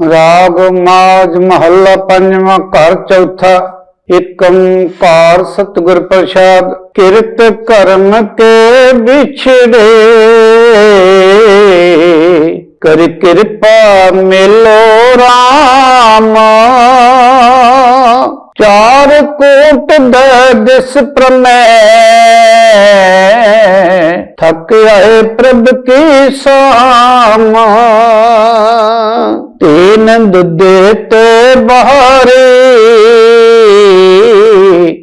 ਰਾਗ ਮਾਜ ਮਹੱਲਾ ਪੰਜਵਾਂ ਘਰ ਚੌਥਾ, ਏਕ ਸਤਿਗੁਰ ਪ੍ਰਸਾਦ, ਕਿਰਤ ਕਰਮ ਕੇ ਵਿਛੜੇ। ਕਰ ਕਿਰਪਾ ਮਿਲੋ ਰਾਮ। ਚਾਰ ਕੋਟ ਦਾ ਦਿਸ ਪ੍ਰਮੈ ਥਕ ਆਏ ਪ੍ਰਭ ਕੀ ਤੇ ਨੰਦ ਦੇ ਤੇ ਬਹਾਰੇ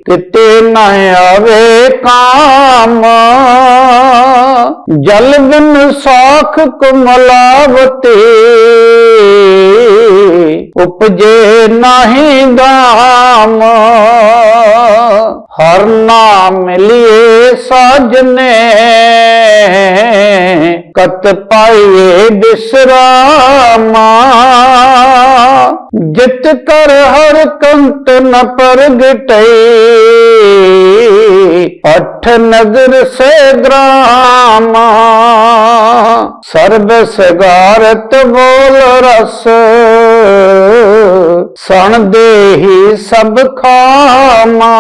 ਕਿਤੇ ਨਾ ਆਵੇ ਕਾਮ। ਜਲ ਬਿਨ ਸਾਖ ਕੁਮਲਾਵਤੇ, ਉਪਜੇ ਨਹੀਂ ਦਾਮ ਹਰ ਨਾਮ ਮਿਲਿਏ ਸਾਜਨੇ। ਕਤ ਪਾਈਏ ਬਿਸਰਾਮਾ। ਜਿਤ ਕਰ ਹਰ ਕੰਤ ਨ ਪ੍ਰਗਟੈ। ਅਠ ਨਗਰ ਸੇ ਗ੍ਰਾਮ। ਸਰਬ ਸਗਾਰਤ ਬੋਲ ਰਸ। ਸਣ ਦੇਹੀ ਸਭ ਖਾਮਾ।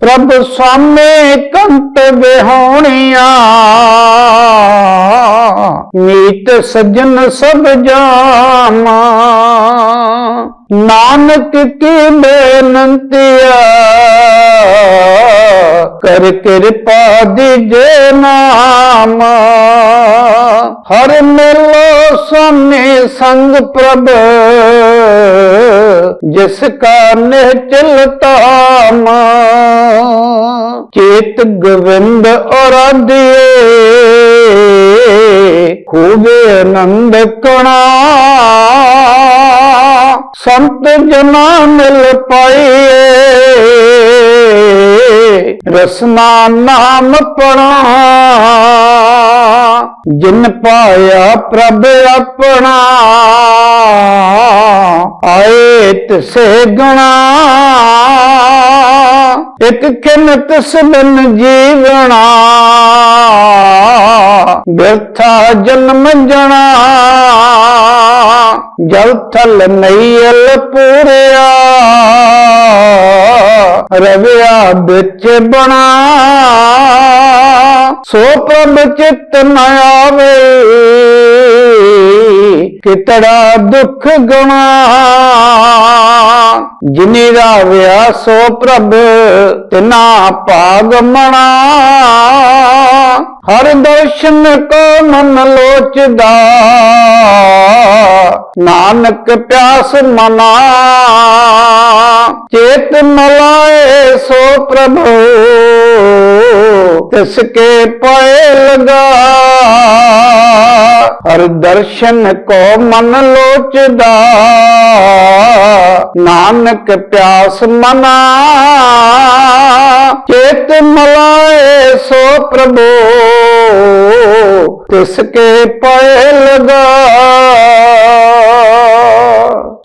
ਪ੍ਰਭ ਸਾਮੇ ਕੰਤ ਬਿਹੋਣੀਆਂ ਮੀਤ ਸਜਣ ਸਭ ਜਾਮਾ ਨਾਨਕ ਕੀ ਬੇਨੰਤੀਆ ਕਰ ਕਿਰਪਾ ਦਿਜੇ ਨਾਮ। ਹਰ ਮਿਲੋ ਸੋਨੇ ਸੰਗ ਪ੍ਰਭ, ਜਿਸ ਕਾ ਨਿਹਚਲ ਤਾਮ ਚੇਤ ਗੋਵਿੰਦ ਅਰਾਧਿਏ ਖੂਬੇ ਆਨੰਦ ਕਣਾ। ਸੰਤ ਜਨਾ ਮਿਲ ਪਾਈਏ, ਰਸਨਾ ਨਾਮ ਪਣਾ। ਜਿਨ ਪਾਇਆ ਪ੍ਰਭ ਆਪਣਾ। ਆਏ ਤਿਸੇ ਗਣਾ। ਇਕ ਖਿਨ ਤਿਸ ਬਿਨ ਜੀਵਣਾ। ਬਿਰਥਾ ਜਨਮ ਜਣਾ। ਜਲ ਥਲ ਨਈਲ ਪੂਰਿਆ। ਰਵਿਆ ਵਿੱਚ ਬਣਾ। ਸੋ ਪ੍ਰਭ ਚਿਤ ਨ ਆਵੇ। ਕਿਤੜਾ ਦੁੱਖ ਗਣਾ ਜਿਨੀ ਰਾਵਿਆ ਸੋ ਪ੍ਰਭ ਤਿਨਾ ਭਾਗ ਮਣਾ। ਹਰ ਦਰਸ਼ਨ ਕੋ ਮਨ ਲੋਚਦਾ। ਨਾਨਕ ਪਿਆਸ ਮਨਾ। ਚੇਤ ਮਲਾਏ ਸੋ ਪ੍ਰਭੂ ਤਿਸ ਕੇ ਪਏ ਲਗਾ। ਹਰ ਦਰਸ਼ਨ ਕੋ ਮਨ ਲੋਚਦਾ। ਨਾਨਕ ਪਿਆਸ ਮਨਾ। ਚੇਤ ਮਲਾਏ ਸੋ ਪ੍ਰਭੂ। ਤਿਸ ਕੇ ਪਏ ਲਗਾ।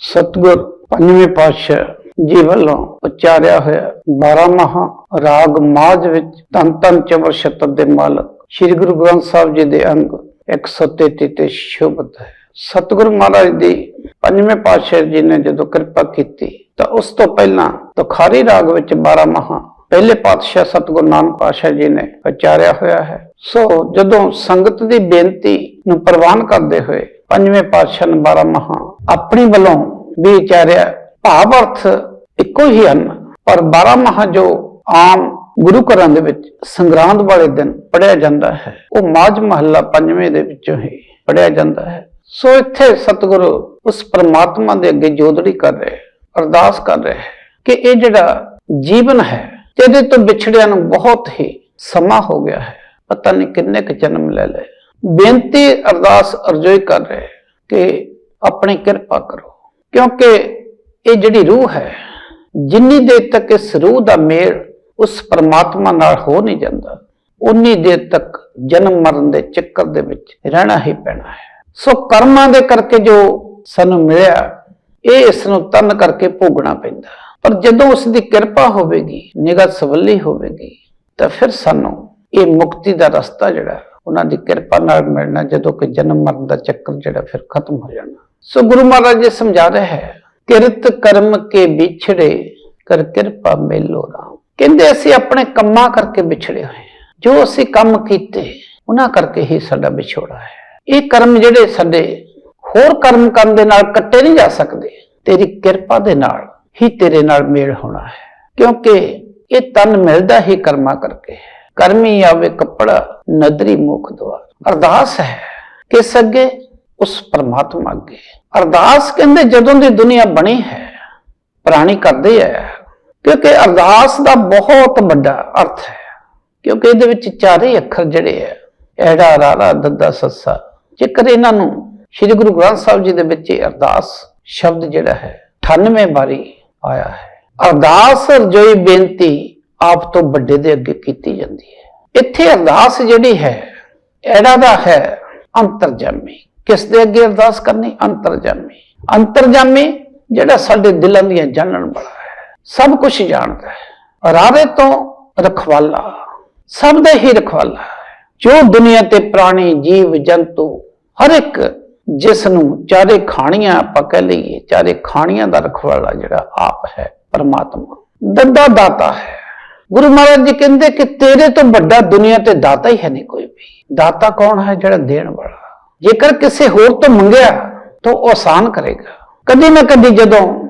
ਸਤਗੁਰ, ਪੰਜਵੇਂ ਪਾਤਸ਼ਾਹ ਜੀ ਵੱਲੋਂ ਉਚਾਰਿਆ ਹੋਇਆ 12 ਮਹਾ ਰਾਗ ਮਾਝ ਵਿੱਚ ਤਨ ਤਨ ਚਵਰ ਸ਼ਤਰ ਦੇ ਮਾਲਕ ਸ੍ਰੀ ਗੁਰੂ ਗ੍ਰੰਥ ਸਾਹਿਬ ਜੀ ਦੇ ਅੰਗ 133 ਤੇ ਸ਼ੋਭਤ ਹੈ। ਸਤਿਗੁਰੂ ਮਹਾਰਾਜ ਦੀ ਪੰਜਵੇਂ ਪਾਤਸ਼ਾਹ ਜੀ ਨੇ ਜਦੋਂ ਕਿਰਪਾ ਕੀਤੀ, ਤਾਂ ਉਸ ਤੋਂ ਪਹਿਲਾਂ ਤੁਖਾਰੀ ਰਾਗ ਵਿੱਚ 12 ਮਹਾ ਪਹਿਲੇ ਪਾਤਸ਼ਾਹ ਸਤਿਗੁਰੂ ਨਾਨਕ ਪਾਤਸ਼ਾਹ ਜੀ ਨੇ ਉਚਾਰਿਆ ਹੋਇਆ ਹੈ। ਸੋ ਜਦੋਂ ਸੰਗਤ ਦੀ ਬੇਨਤੀ ਨੂੰ ਪ੍ਰਵਾਨ ਕਰਦੇ ਹੋਏ ਪੰਜਵੇਂ ਪਾਤਸ਼ਾਹ ਨੇ 12 ਮਹਾ ਆਪਣੀ ਵੱਲੋਂ ਵੀ ਉਚਾਰਿਆ ਭਾਵ ਅਰਥ ਇੱਕੋ ਹੀ ਹਨ, ਪਰ 12 ਮਹਾ ਜੋ ਆਮ ਗੁਰੂ ਘਰਾਂ ਦੇ ਵਿੱਚ ਸੰਗਰਾਂਦ ਵਾਲੇ ਦਿਨ ਪੜਿਆ ਜਾਂਦਾ ਹੈ, ਉਹ ਮਾਝ ਮਹੱਲਾ ਪੰਜਵੇਂ ਦੇ ਵਿੱਚੋਂ ਹੀ ਪੜਿਆ ਜਾਂਦਾ ਹੈ। ਸੋ ਇੱਥੇ ਸਤਿਗੁਰੂ ਉਸ ਪਰਮਾਤਮਾ ਦੇ ਅੱਗੇ ਜੋਦੜੀ ਕਰ ਰਹੇ, ਅਰਦਾਸ ਕਰ ਰਹੇ ਕਿ ਇਹ ਜਿਹੜਾ ਜੀਵਨ ਹੈ ਇਹਦੇ ਤੋਂ ਵਿਛੜਿਆ ਨੂੰ ਬਹੁਤ ਹੀ ਸਮਾਂ ਹੋ ਗਿਆ ਹੈ। ਪਤਾ ਨਹੀਂ ਕਿੰਨੇ ਕੁ ਜਨਮ ਲੈ ਲਏ। ਬੇਨਤੀ, ਅਰਦਾਸ ਅਰਜ਼ੋਈ ਕਰ ਰਹੇ ਕਿ ਆਪਣੀ ਕਿਰਪਾ ਕਰੋ। ਕਿਉਂਕਿ ਇਹ ਜਿਹੜੀ ਰੂਹ ਹੈ, ਜਿੰਨੀ ਦੇਰ ਤੱਕ ਇਸ ਰੂਹ ਦਾ ਮੇਲ ਉਸ ਪਰਮਾਤਮਾ ਨਾਲ ਹੋ ਨਹੀਂ ਜਾਂਦਾ, ਉਨੀ ਦੇਰ ਤੱਕ ਜਨਮ ਮਰਨ ਦੇ ਚੱਕਰ ਦੇ ਵਿੱਚ ਰਹਿਣਾ ਹੀ ਪੈਣਾ ਹੈ। ਸੋ ਕਰਮਾਂ ਦੇ ਕਰਕੇ ਜੋ ਸਾਨੂੰ ਮਿਲਿਆ, ਇਹ ਇਸ ਨੂੰ ਤਨ ਕਰਕੇ ਭੋਗਣਾ ਪੈਂਦਾ। ਪਰ ਜਦੋਂ ਉਸ ਦੀ ਕਿਰਪਾ ਹੋਵੇਗੀ, ਨਿਗਾਹ ਸਵੱਲੀ ਹੋਵੇਗੀ, ਤਾਂ ਫਿਰ ਸਾਨੂੰ ਇਹ ਮੁਕਤੀ ਦਾ ਰਸਤਾ ਜਿਹੜਾ, ਉਹਨਾਂ ਦੀ ਕਿਰਪਾ ਨਾਲ ਮਿਲਣਾ, ਜਦੋਂ ਕਿ ਜਨਮ ਮਰਨ ਦਾ ਚੱਕਰ ਜਿਹੜਾ ਫਿਰ ਖਤਮ ਹੋ ਜਾਣਾ। ਸੋ ਗੁਰੂ ਮਹਾਰਾਜ ਜੀ ਸਮਝਾ ਰਹੇ ਹੈ, ਕਿਰਤ ਕਰਮ ਕੇ ਵਿਛੜੇ ਕਰ ਕਿਰਪਾ ਮੇਲੋ ਰਾਮ। ਕਹਿੰਦੇ ਅਸੀਂ ਆਪਣੇ ਕੰਮਾਂ ਕਰਕੇ ਵਿਛੜੇ ਹੋਏ ਜੋ ਅਸੀਂ ਕੰਮ ਕੀਤੇ, ਉਹਨਾਂ ਕਰਕੇ ਹੀ ਸਾਡਾ ਵਿਛੋੜਾ ਹੈ। ਇਹ ਕਰਮ ਜਿਹੜੇ ਸਾਡੇ, ਹੋਰ ਕਰਮ ਕਰਨ ਦੇ ਨਾਲ ਕੱਟੇ ਨਹੀਂ ਜਾ ਸਕਦੇ। ਤੇਰੀ ਕਿਰਪਾ ਦੇ ਨਾਲ ਹੀ ਤੇਰੇ ਨਾਲ ਮੇਲ ਹੋਣਾ ਹੈ। ਕਿਉਂਕਿ ਇਹ ਤਨ ਮਿਲਦਾ ਹੀ ਕਰਮਾਂ ਕਰਕੇ ਕਰਮੀ ਆਵੇ ਕੱਪੜਾ, ਨਦਰੀ ਮੁਖ ਦੁਆਰ। ਅਰਦਾਸ ਹੈ ਕਿਸ ਅੱਗੇ ਉਸ ਪਰਮਾਤਮਾ ਅੱਗੇ। ਅਰਦਾਸ ਕਹਿੰਦੇ ਜਦੋਂ ਦੀ ਦੁਨੀਆ ਬਣੀ ਹੈ, ਪ੍ਰਾਣੀ ਕਰਦੇ ਹੈ। ਕਿਉਂਕਿ ਅਰਦਾਸ ਦਾ ਬਹੁਤ ਵੱਡਾ ਅਰਥ ਹੈ। ਕਿਉਂਕਿ ਇਹਦੇ ਵਿੱਚ ਚਾਰੇ ਅੱਖਰ ਜਿਹੜੇ ਹੈ, ਐੜਾ ਰਾਰਾ ਦੱਦਾ, ਸੱਸਾ ਜੇਕਰ ਇਹਨਾਂ ਨੂੰ ਸ੍ਰੀ ਗੁਰੂ ਗ੍ਰੰਥ ਸਾਹਿਬ ਜੀ ਦੇ ਵਿੱਚ ਅਰਦਾਸ ਸ਼ਬਦ ਜਿਹੜਾ ਹੈ 98 ਵਾਰੀ ਆਇਆ ਹੈ। ਅਰਦਾਸ ਰਜੋਈ ਬੇਨਤੀ ਆਪ ਤੋਂ ਵੱਡੇ ਦੇ ਅੱਗੇ ਕੀਤੀ ਜਾਂਦੀ ਹੈ। ਇੱਥੇ ਅਰਦਾਸ ਜਿਹੜੀ ਹੈ ਐੜਾ ਦਾ ਹੈ ਅੰਤਰਜਾਮੀ। ਕਿਸ ਦੇ ਅੱਗੇ ਅਰਦਾਸ ਕਰਨੀ? ਅੰਤਰਜਾਮੀ। ਅੰਤਰਜਾਮੀ ਜਿਹੜਾ ਸਾਡੇ ਦਿਲਾਂ ਦੀਆਂ ਜਾਣਨ ਵਾਲਾ ਹੈ। ਸਭ ਕੁਝ ਜਾਣਦਾ ਹੈ। ਰਾਰੇ ਤੋਂ ਰਖਵਾਲਾ। ਸਭ ਦਾ ਹੀ ਰਖਵਾਲਾ। ਜੋ ਦੁਨੀਆ ਤੇ ਪ੍ਰਾਣੀ ਜੀਵ ਜੰਤੂ ਹਰ ਇੱਕ ਜਿਸ ਨੂੰ ਚਾਰੇ ਖਾਣੀਆਂ ਆਪਾਂ ਕਹਿ ਲਈਏ, ਚਾਰੇ ਖਾਣੀਆਂ ਦਾ ਰਖਵਾਲਾ ਜਿਹੜਾ ਆਪ ਹੈ, ਪਰਮਾਤਮਾ। ਦੱਦਾ ਦਾਤਾ ਹੈ। ਗੁਰੂ ਮਹਾਰਾਜ ਜੀ ਕਹਿੰਦੇ ਕਿ ਤੇਰੇ ਤੋਂ ਵੱਡਾ ਦੁਨੀਆ ਤੇ ਦਾਤਾ ਹੀ ਹੈ ਨਹੀਂ ਕੋਈ ਵੀ। ਦਾਤਾ ਕੌਣ ਹੈ ਜਿਹੜਾ ਦੇਣ ਵਾਲਾ? ਜੇਕਰ ਕਿਸੇ ਹੋਰ ਤੋਂ ਮੰਗਿਆ, ਤਾਂ ਉਹ ਆਸਾਨ ਕਰੇਗਾ। ਕਦੀ ਨਾ ਕਦੀ ਜਦੋਂ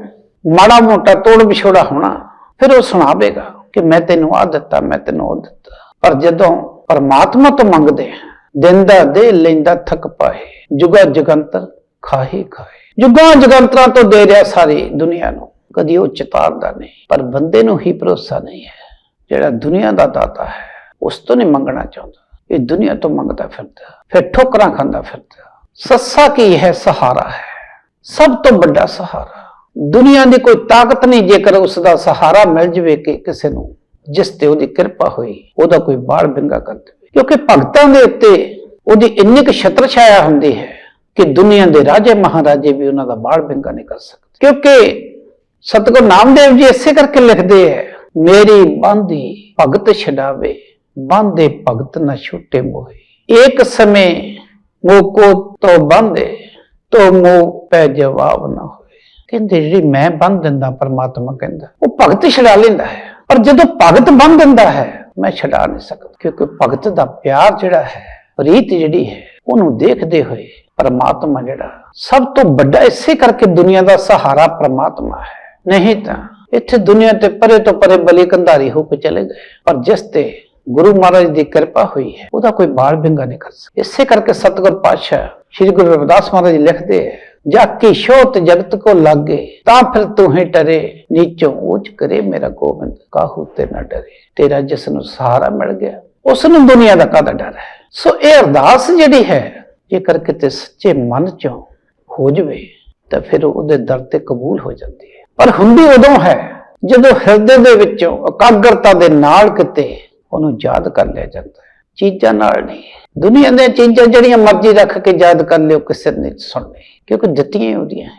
ਮਾੜਾ ਮੋਟਾ ਤੋੜ ਵਿਛੋੜਾ ਹੋਣਾ, ਫਿਰ ਉਹ ਸੁਣਾਵੇਗਾ ਕਿ ਮੈਂ ਤੈਨੂੰ ਆ ਦਿੱਤਾ, ਮੈਂ ਤੈਨੂੰ ਉਹ ਦਿੱਤਾ। ਪਰ ਜਦੋਂ ਪਰਮਾਤਮਾ ਤੋਂ ਮੰਗਦੇ ਹਾਂ, ਦਿੰਦਾ ਦੇ ਲੈਂਦਾ ਥਕ ਪਾਏ। ਜੁਗਾ ਜਗੰਤਰ ਖਾਹੀ ਖਾਏ। ਜੁਗਾ ਜਗੰਤਰਾਂ ਤੋਂ ਦੇ ਰਿਹਾ ਸਾਰੀ ਦੁਨੀਆ ਨੂੰ। ਕਦੀ ਉਹ ਚਿਤਾਰਦਾ ਨਹੀਂ ਪਰ ਬੰਦੇ ਨੂੰ ਹੀ ਭਰੋਸਾ ਨਹੀਂ ਹੈ। ਜਿਹੜਾ ਦੁਨੀਆ ਦਾ ਦਾਤਾ ਹੈ ਉਸ ਤੋਂ ਨਹੀਂ ਮੰਗਣਾ ਚਾਹੁੰਦਾ। ਇਹ ਦੁਨੀਆ ਤੋਂ ਮੰਗਦਾ ਫਿਰਦਾ ਫਿਰ ਠੋਕਰਾਂ ਖਾਂਦਾ ਫਿਰਦਾ। ਸੱਸਾ ਕੀ ਹੈ ਸਹਾਰਾ ਹੈ? ਸਭ ਤੋਂ ਵੱਡਾ ਸਹਾਰਾ। ਦੁਨੀਆ ਦੀ ਕੋਈ ਤਾਕਤ ਨਹੀਂ ਜੇਕਰ ਉਸ ਦਾ ਸਹਾਰਾ ਮਿਲ ਜਵੇ ਕਿ ਕਿਸੇ ਨੂੰ। ਜਿਸ ਤੇ ਉਹਦੀ ਕਿਰਪਾ ਹੋਈ, ਉਹਦਾ ਕੋਈ ਬਾੜ ਬਿੰਗਾ ਕਰ ਦੇਵੇ। ਕਿਉਂਕਿ ਭਗਤਾਂ ਦੇ ਉੱਤੇ ਉਹਦੀ ਇੰਨੀ ਕੁ ਛਤਰ ਛਾਇਆ ਹੁੰਦੀ ਹੈ ਕਿ ਦੁਨੀਆ ਦੇ ਰਾਜੇ ਮਹਾਰਾਜੇ ਵੀ ਉਹਨਾਂ ਦਾ ਬਾੜ ਬਿੰਗਾ ਨਹੀਂ ਕਰ ਸਕਦੇ। ਕਿਉਂਕਿ ਸਤਿਗੁਰੂ ਨਾਮਦੇਵ ਜੀ ਇਸੇ ਕਰਕੇ ਲਿਖਦੇ ਹੈ, ਮੇਰੀ ਬਾਂਦੀ ਭਗਤ ਛਡਾਵੇ, ਬਾਂਦੇ ਭਗਤ ਨਾ ਛੁੱਟੇ ਮੋਹੇ ਏਕ ਸਮੇਂ ਮੋਕੋ ਤੋਂ ਬੰਦੇ, ਤੋ ਮੋ ਪੈ ਜਵਾਬ ਨਾ ਹੋਏ। ਕਹਿੰਦੇ, ਜਿਹੜੀ ਮੈਂ ਬੰਨ ਦਿੰਦਾ, ਪਰਮਾਤਮਾ ਕਹਿੰਦਾ, ਉਹ ਭਗਤ ਛਡਾ ਲੈਂਦਾ ਹੈ। ਪਰ ਜਦੋਂ ਭਗਤ ਬਣ ਦਿੰਦਾ ਹੈ, ਮੈਂ ਛਡਾ ਨਹੀਂ ਸਕਦਾ। ਕਿਉਂਕਿ ਭਗਤ ਦਾ ਪਿਆਰ ਜਿਹੜਾ ਹੈ ਰੀਤ ਜਿਹੜੀ ਹੈ, ਉਹਨੂੰ ਦੇਖਦੇ ਹੋਏ ਪਰਮਾਤਮਾ ਜਿਹੜਾ, ਸਭ ਤੋਂ ਵੱਡਾ ਇਸੇ ਕਰਕੇ ਦੁਨੀਆ ਦਾ ਸਹਾਰਾ ਪਰਮਾਤਮਾ ਹੈ। ਨਹੀਂ ਤਾਂ ਇੱਥੇ ਦੁਨੀਆ ਤੇ ਪਰੇ ਤੋਂ ਪਰੇ ਬਲੀ ਕੰਧਾਰੀ ਹੋ ਕੇ ਚਲੇ ਗਏ। ਪਰ ਜਿਸ ਤੇ ਗੁਰੂ ਮਹਾਰਾਜ ਦੀ ਕਿਰਪਾ ਹੋਈ ਹੈ, ਉਹਦਾ ਕੋਈ ਬਾਲ ਬਿੰਗਾ ਨਹੀਂ ਕਰ ਸਕਦਾ। ਇਸੇ ਕਰਕੇ ਸਤਿਗੁਰ ਪਾਤਸ਼ਾਹ ਸ੍ਰੀ ਗੁਰੂ ਰਵਿਦਾਸ ਮਹਾਰਾਜ ਲਿਖਦੇ ਹੈ ਜਾ ਕੀ ਜਗਤ ਕੋ ਲਾਗੇ, ਤਾਂ ਫਿਰ ਤੂੰ ਹੀ ਟਰੇ ਨੀਚੋਂ ਉੱਚ ਕਰੇ ਮੇਰਾ ਗੋਬਿੰਦ, ਕਾਹੂ ਤੇ ਨਾ ਡਰੇ। ਤੇਰਾ ਜਿਸ ਨੂੰ ਸਹਾਰਾ ਮਿਲ ਗਿਆ ਉਸ ਨੂੰ ਦੁਨੀਆ ਦਾ ਕਾਹਦਾ ਡਰ ਹੈ? ਸੋ ਇਹ ਅਰਦਾਸ ਜਿਹੜੀ ਹੈ, ਜੇਕਰ ਕਿਤੇ ਸੱਚੇ ਮਨ ਚੋਂ ਹੋ ਜਵੇ, ਤਾਂ ਫਿਰ ਉਹਦੇ ਦਰ ਤੇ ਕਬੂਲ ਹੋ ਜਾਂਦੀ ਹੈ। ਪਰ ਹੁੰਦੀ ਉਦੋਂ ਹੈ, ਜਦੋਂ ਹਿਰਦੇ ਦੇ ਵਿੱਚੋਂ ਇਕਾਗਰਤਾ ਦੇ ਨਾਲ ਕਿਤੇ ਉਹਨੂੰ ਯਾਦ ਕਰ ਲਿਆ ਜਾਂਦਾ ਹੈ। ਚੀਜ਼ਾਂ ਨਾਲ ਨਹੀਂ। ਦੁਨੀਆ ਦੀਆਂ ਚੀਜ਼ਾਂ ਜਿਹੜੀਆਂ ਮਰਜ਼ੀ ਰੱਖ ਕੇ ਯਾਦ ਕਰ ਲਿਓ, ਕਿਸੇ ਨੇ ਸੁਣਨੀ। ਕਿਉਂਕਿ ਦਿੱਤੀਆਂ ਹੀ ਉਹਦੀਆਂ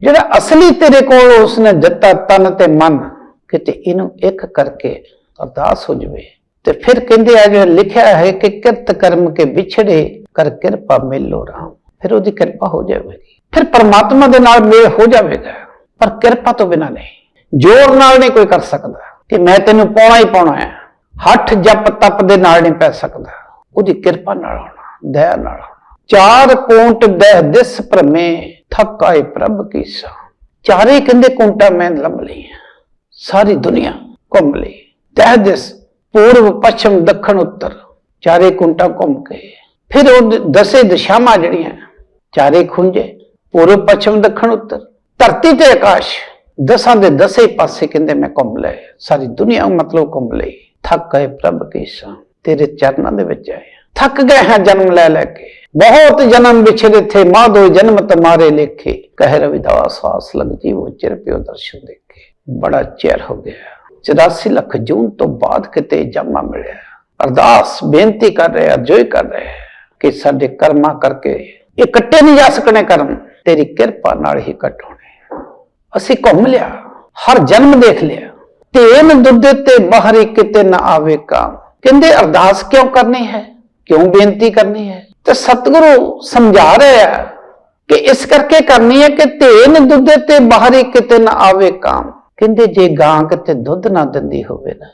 ਜਿਹੜਾ ਅਸਲੀ ਤੇਰੇ ਕੋਲ ਉਸਨੇ ਦਿੱਤਾ ਤਨ ਤੇ ਮਨ, ਕਿਤੇ ਇਹਨੂੰ ਇੱਕ ਕਰਕੇ ਅਰਦਾਸ ਹੋ ਜਵੇ। ਤੇ ਫਿਰ ਕਹਿੰਦੇ ਆ ਜੋ ਲਿਖਿਆ ਹੈ ਕਿ ਕਿਰਤ ਕਰਮ ਕੇ ਵਿਛੜੇ ਕਰ ਕਿਰਪਾ ਮਿਲੋ ਰਾਮ। ਫਿਰ ਉਹਦੀ ਕਿਰਪਾ ਹੋ ਜਾਵੇਗੀ। ਫਿਰ ਪਰਮਾਤਮਾ ਦੇ ਨਾਲ ਮੇਲ ਹੋ ਜਾਵੇਗਾ। ਪਰ ਕਿਰਪਾ ਤੋਂ ਬਿਨਾ ਨਹੀਂ। ਜ਼ੋਰ ਨਾਲ ਨਹੀਂ ਕੋਈ ਕਰ ਸਕਦਾ ਕਿ ਮੈਂ ਤੈਨੂੰ ਪਾਉਣਾ ਹੀ ਪਾਉਣਾ ਹੈ। ਹੱਠ ਜਪ ਤਪ ਦੇ ਨਾਲ ਨਹੀਂ ਪੈ ਸਕਦਾ। ਉਹਦੀ ਕਿਰਪਾ ਨਾਲ ਹੋਣਾ, ਦਇਆ ਨਾਲ ਹੋਣਾ। ਚਾਰ ਕੋਟ ਦਹਿ ਦਿਸ ਭ੍ਰਮੇ, ਥੱਕ ਆਏ ਪ੍ਰਭ ਕੀਸਾ ਚਾਰੇ ਕਹਿੰਦੇ ਕੋਂਟਾ ਮੈਂ ਲੱਭ ਲਈ ਸਾਰੀ ਦੁਨੀਆ ਘੁੰਮ ਲਈ। ਦਹਿ ਦਿਸ ਪੂਰਬ, ਪੱਛਮ, ਦੱਖਣ, ਉੱਤਰ। ਚਾਰੇ ਕੁੰਟਾ ਘੁੰਮ ਕੇ ਫਿਰ ਉਹ ਦਸੇ ਦਿਸ਼ਾਵਾਂ ਜਿਹੜੀਆਂ, ਚਾਰੇ ਖੁੰਝੇ, ਪੂਰਬ, ਪੱਛਮ, ਦੱਖਣ, ਉੱਤਰ। ਧਰਤੀ ਤੇ ਆਕਾਸ਼, ਦਸਾਂ ਦੇ ਦਸੇ ਪਾਸੇ ਕਹਿੰਦੇ ਮੈਂ ਘੁੰਮ ਲਏ। ਸਾਰੀ ਦੁਨੀਆ ਮਤਲਬ ਘੁੰਮ ਲਈ। ਥੱਕ ਗਏ ਪ੍ਰਭ ਕੀ ਸਾਂ। ਤੇਰੇ ਚਰਨਾਂ ਦੇ ਵਿੱਚ ਆਏ। ਥੱਕ ਗਏ ਹਾਂ ਜਨਮ ਲੈ ਲੈ ਕੇ। ਬਹੁਤ ਜਨਮ ਵਿਛੜੇ ਥੇ ਮਾਧੋ ਜਨਮ ਤੁਮਾਰੇ ਲੇਖੇ। ਕਹਿ ਰਵਿਦਾਸ ਆਸ ਲਗ ਜੀਵੋ ਚਿਰ ਪਿਓ ਦਰਸ਼ਨ ਦੇਖੇ। ਬੜਾ ਚਿਰ ਹੋ ਗਿਆ। 84 ਲੱਖ ਜੂਨ ਤੋਂ ਬਾਅਦ ਕਿਤੇ ਜਾਮਾ ਮਿਲਿਆ। ਅਰਦਾਸ, ਬੇਨਤੀ ਕਰ ਰਿਹਾ ਅਰਜ਼ੋਈ ਕਰ ਰਿਹਾ। ਕਿ ਸਾਡੇ ਕਰਮਾਂ ਕਰਕੇ ਇਹ ਕੱਟੇ ਨਹੀਂ ਜਾ ਸਕਣੇ ਕਰਮ। ਤੇਰੀ ਕਿਰਪਾ ਨਾਲ ਹੀ ਕੱਟ ਹੋਣੇ। ਅਸੀਂ ਘੁੰਮ ਲਿਆ, ਹਰ ਜਨਮ ਦੇਖ ਲਿਆ। ਤੇਨ ਦੁੱਧ ਤੇ ਬਾਹਰੀ ਕਿਤੇ ਨਾ ਆਵੇ ਕਾਮ। ਕਹਿੰਦੇ, ਅਰਦਾਸ ਕਿਉਂ ਕਰਨੀ ਹੈ? ਕਿਉਂ ਬੇਨਤੀ ਕਰਨੀ ਹੈ? ਤੇ ਸਤਿਗੁਰੂ ਸਮਝਾ ਰਿਹਾ ਕਿ ਇਸ ਕਰਕੇ ਕਰਨੀ ਹੈ ਕਿ ਧੇਨ ਦੁੱਧ ਤੇ ਬਾਹਰੀ ਕਿਤੇ ਨਾ ਆਵੇ ਕਾਮ। ਕਹਿੰਦੇ ਜੇ ਗਾਂ ਕਿਤੇ ਦੁੱਧ ਨਾ ਦਿੰਦੀ ਹੋਵੇ ਨਾ,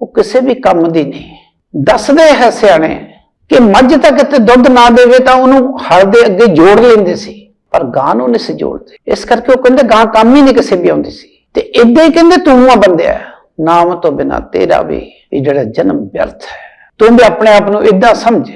ਉਹ ਕਿਸੇ ਵੀ ਕੰਮ ਦੀ ਨਹੀਂ। ਦੱਸਦੇ ਹੈ ਸਿਆਣੇ ਕਿ ਮੱਝ ਤਾਂ ਕਿਤੇ ਦੁੱਧ ਨਾ ਦੇਵੇ ਤਾਂ ਉਹਨੂੰ ਹਲ ਦੇ ਅੱਗੇ ਜੋੜ ਲੈਂਦੇ ਸੀ, ਪਰ ਗਾਂ ਨੂੰ ਨਹੀਂ ਸੀ ਜੋੜਦੇ। ਇਸ ਕਰਕੇ ਉਹ ਕਹਿੰਦੇ ਗਾਂ ਕੰਮ ਹੀ ਨਹੀਂ ਕਿਸੇ ਵੀ ਆਉਂਦੀ ਸੀ। ਤੇ ਇਦਾਂ ਹੀ ਕਹਿੰਦੇ ਤੂੰ ਆ ਬੰਦਿਆ ਨਾਮ ਤੋਂ ਬਿਨਾ ਤੇਰਾ ਵੀ ਇਹ ਜਿਹੜਾ ਜਨਮ ਵਿਅਰਥ ਹੈ। ਤੂੰ ਵੀ ਆਪਣੇ ਆਪ ਨੂੰ ਇਦਾਂ ਸਮਝ।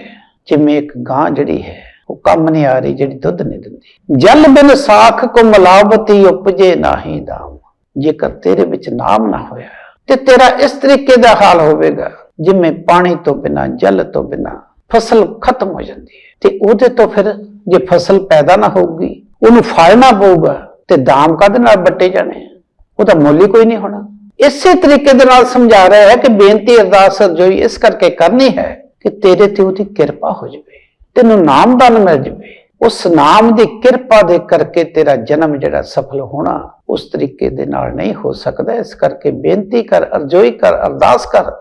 ਜਿਵੇਂ ਇੱਕ ਗਾਂ ਜਿਹੜੀ ਹੈ, ਉਹ ਕੰਮ ਨਹੀਂ ਆ ਰਹੀ, ਜਿਹੜੀ ਦੁੱਧ ਨਹੀਂ ਦਿੰਦੀ। ਜਲ ਬਿਨ ਸਾਖ ਕੋ ਮਲਾਵਤੀ ਉਪਜੇ ਨਾਹੀ ਦਾਮ ਜੇਕਰ ਤੇਰੇ ਵਿੱਚ ਨਾਮ ਨਾ ਹੋਇਆ, ਤੇ ਤੇਰਾ ਇਸ ਤਰੀਕੇ ਦਾ ਹਾਲ ਹੋਵੇਗਾ, ਜਿਵੇਂ ਪਾਣੀ ਤੋਂ ਬਿਨਾ, ਜਲ ਤੋਂ ਬਿਨਾ ਫਸਲ ਖਤਮ ਹੋ ਜਾਂਦੀ ਹੈ। ਤੇ ਉਹਦੇ ਤੋਂ ਫਿਰ ਜੇ ਫਸਲ ਪੈਦਾ ਨਾ ਹੋਊਗੀ, ਉਹਨੂੰ ਫਾਲਣਾ ਪਊਗਾ, ਤੇ ਦਾਮ ਕਾਹਦੇ ਨਾਲ ਵੱਟੇ ਜਾਣੇ? ਆ? ਉਹਦਾ ਮੁੱਲ ਹੀ ਕੋਈ ਨਹੀਂ ਹੋਣਾ। ਇਸੇ ਤਰੀਕੇ ਦੇ ਨਾਲ ਸਮਝਾ ਰਿਹਾ ਹੈ ਕਿ ਬੇਨਤੀ ਅਰਦਾਸ ਜੋ ਇਸ ਕਰਕੇ ਕਰਨੀ ਹੈ ਕਿ ਤੇਰੇ ਤੇ ਉਹਦੀ ਕਿਰਪਾ ਹੋ ਜਾਵੇ, ਤੈਨੂੰ ਨਾਮਦਾਨ ਮਿਲ ਜਾਵੇ। ਉਸ ਨਾਮ ਦੀ ਕਿਰਪਾ ਦੇ ਕਰਕੇ ਤੇਰਾ ਜਨਮ ਜਿਹੜਾ ਸਫਲ ਹੋਣਾ, ਉਸ ਤਰੀਕੇ ਦੇ ਨਾਲ ਨਹੀਂ ਹੋ ਸਕਦਾ। ਇਸ ਕਰਕੇ ਬੇਨਤੀ ਕਰ, ਅਰਜ਼ੋਈ ਕਰ, ਅਰਦਾਸ ਕਰ,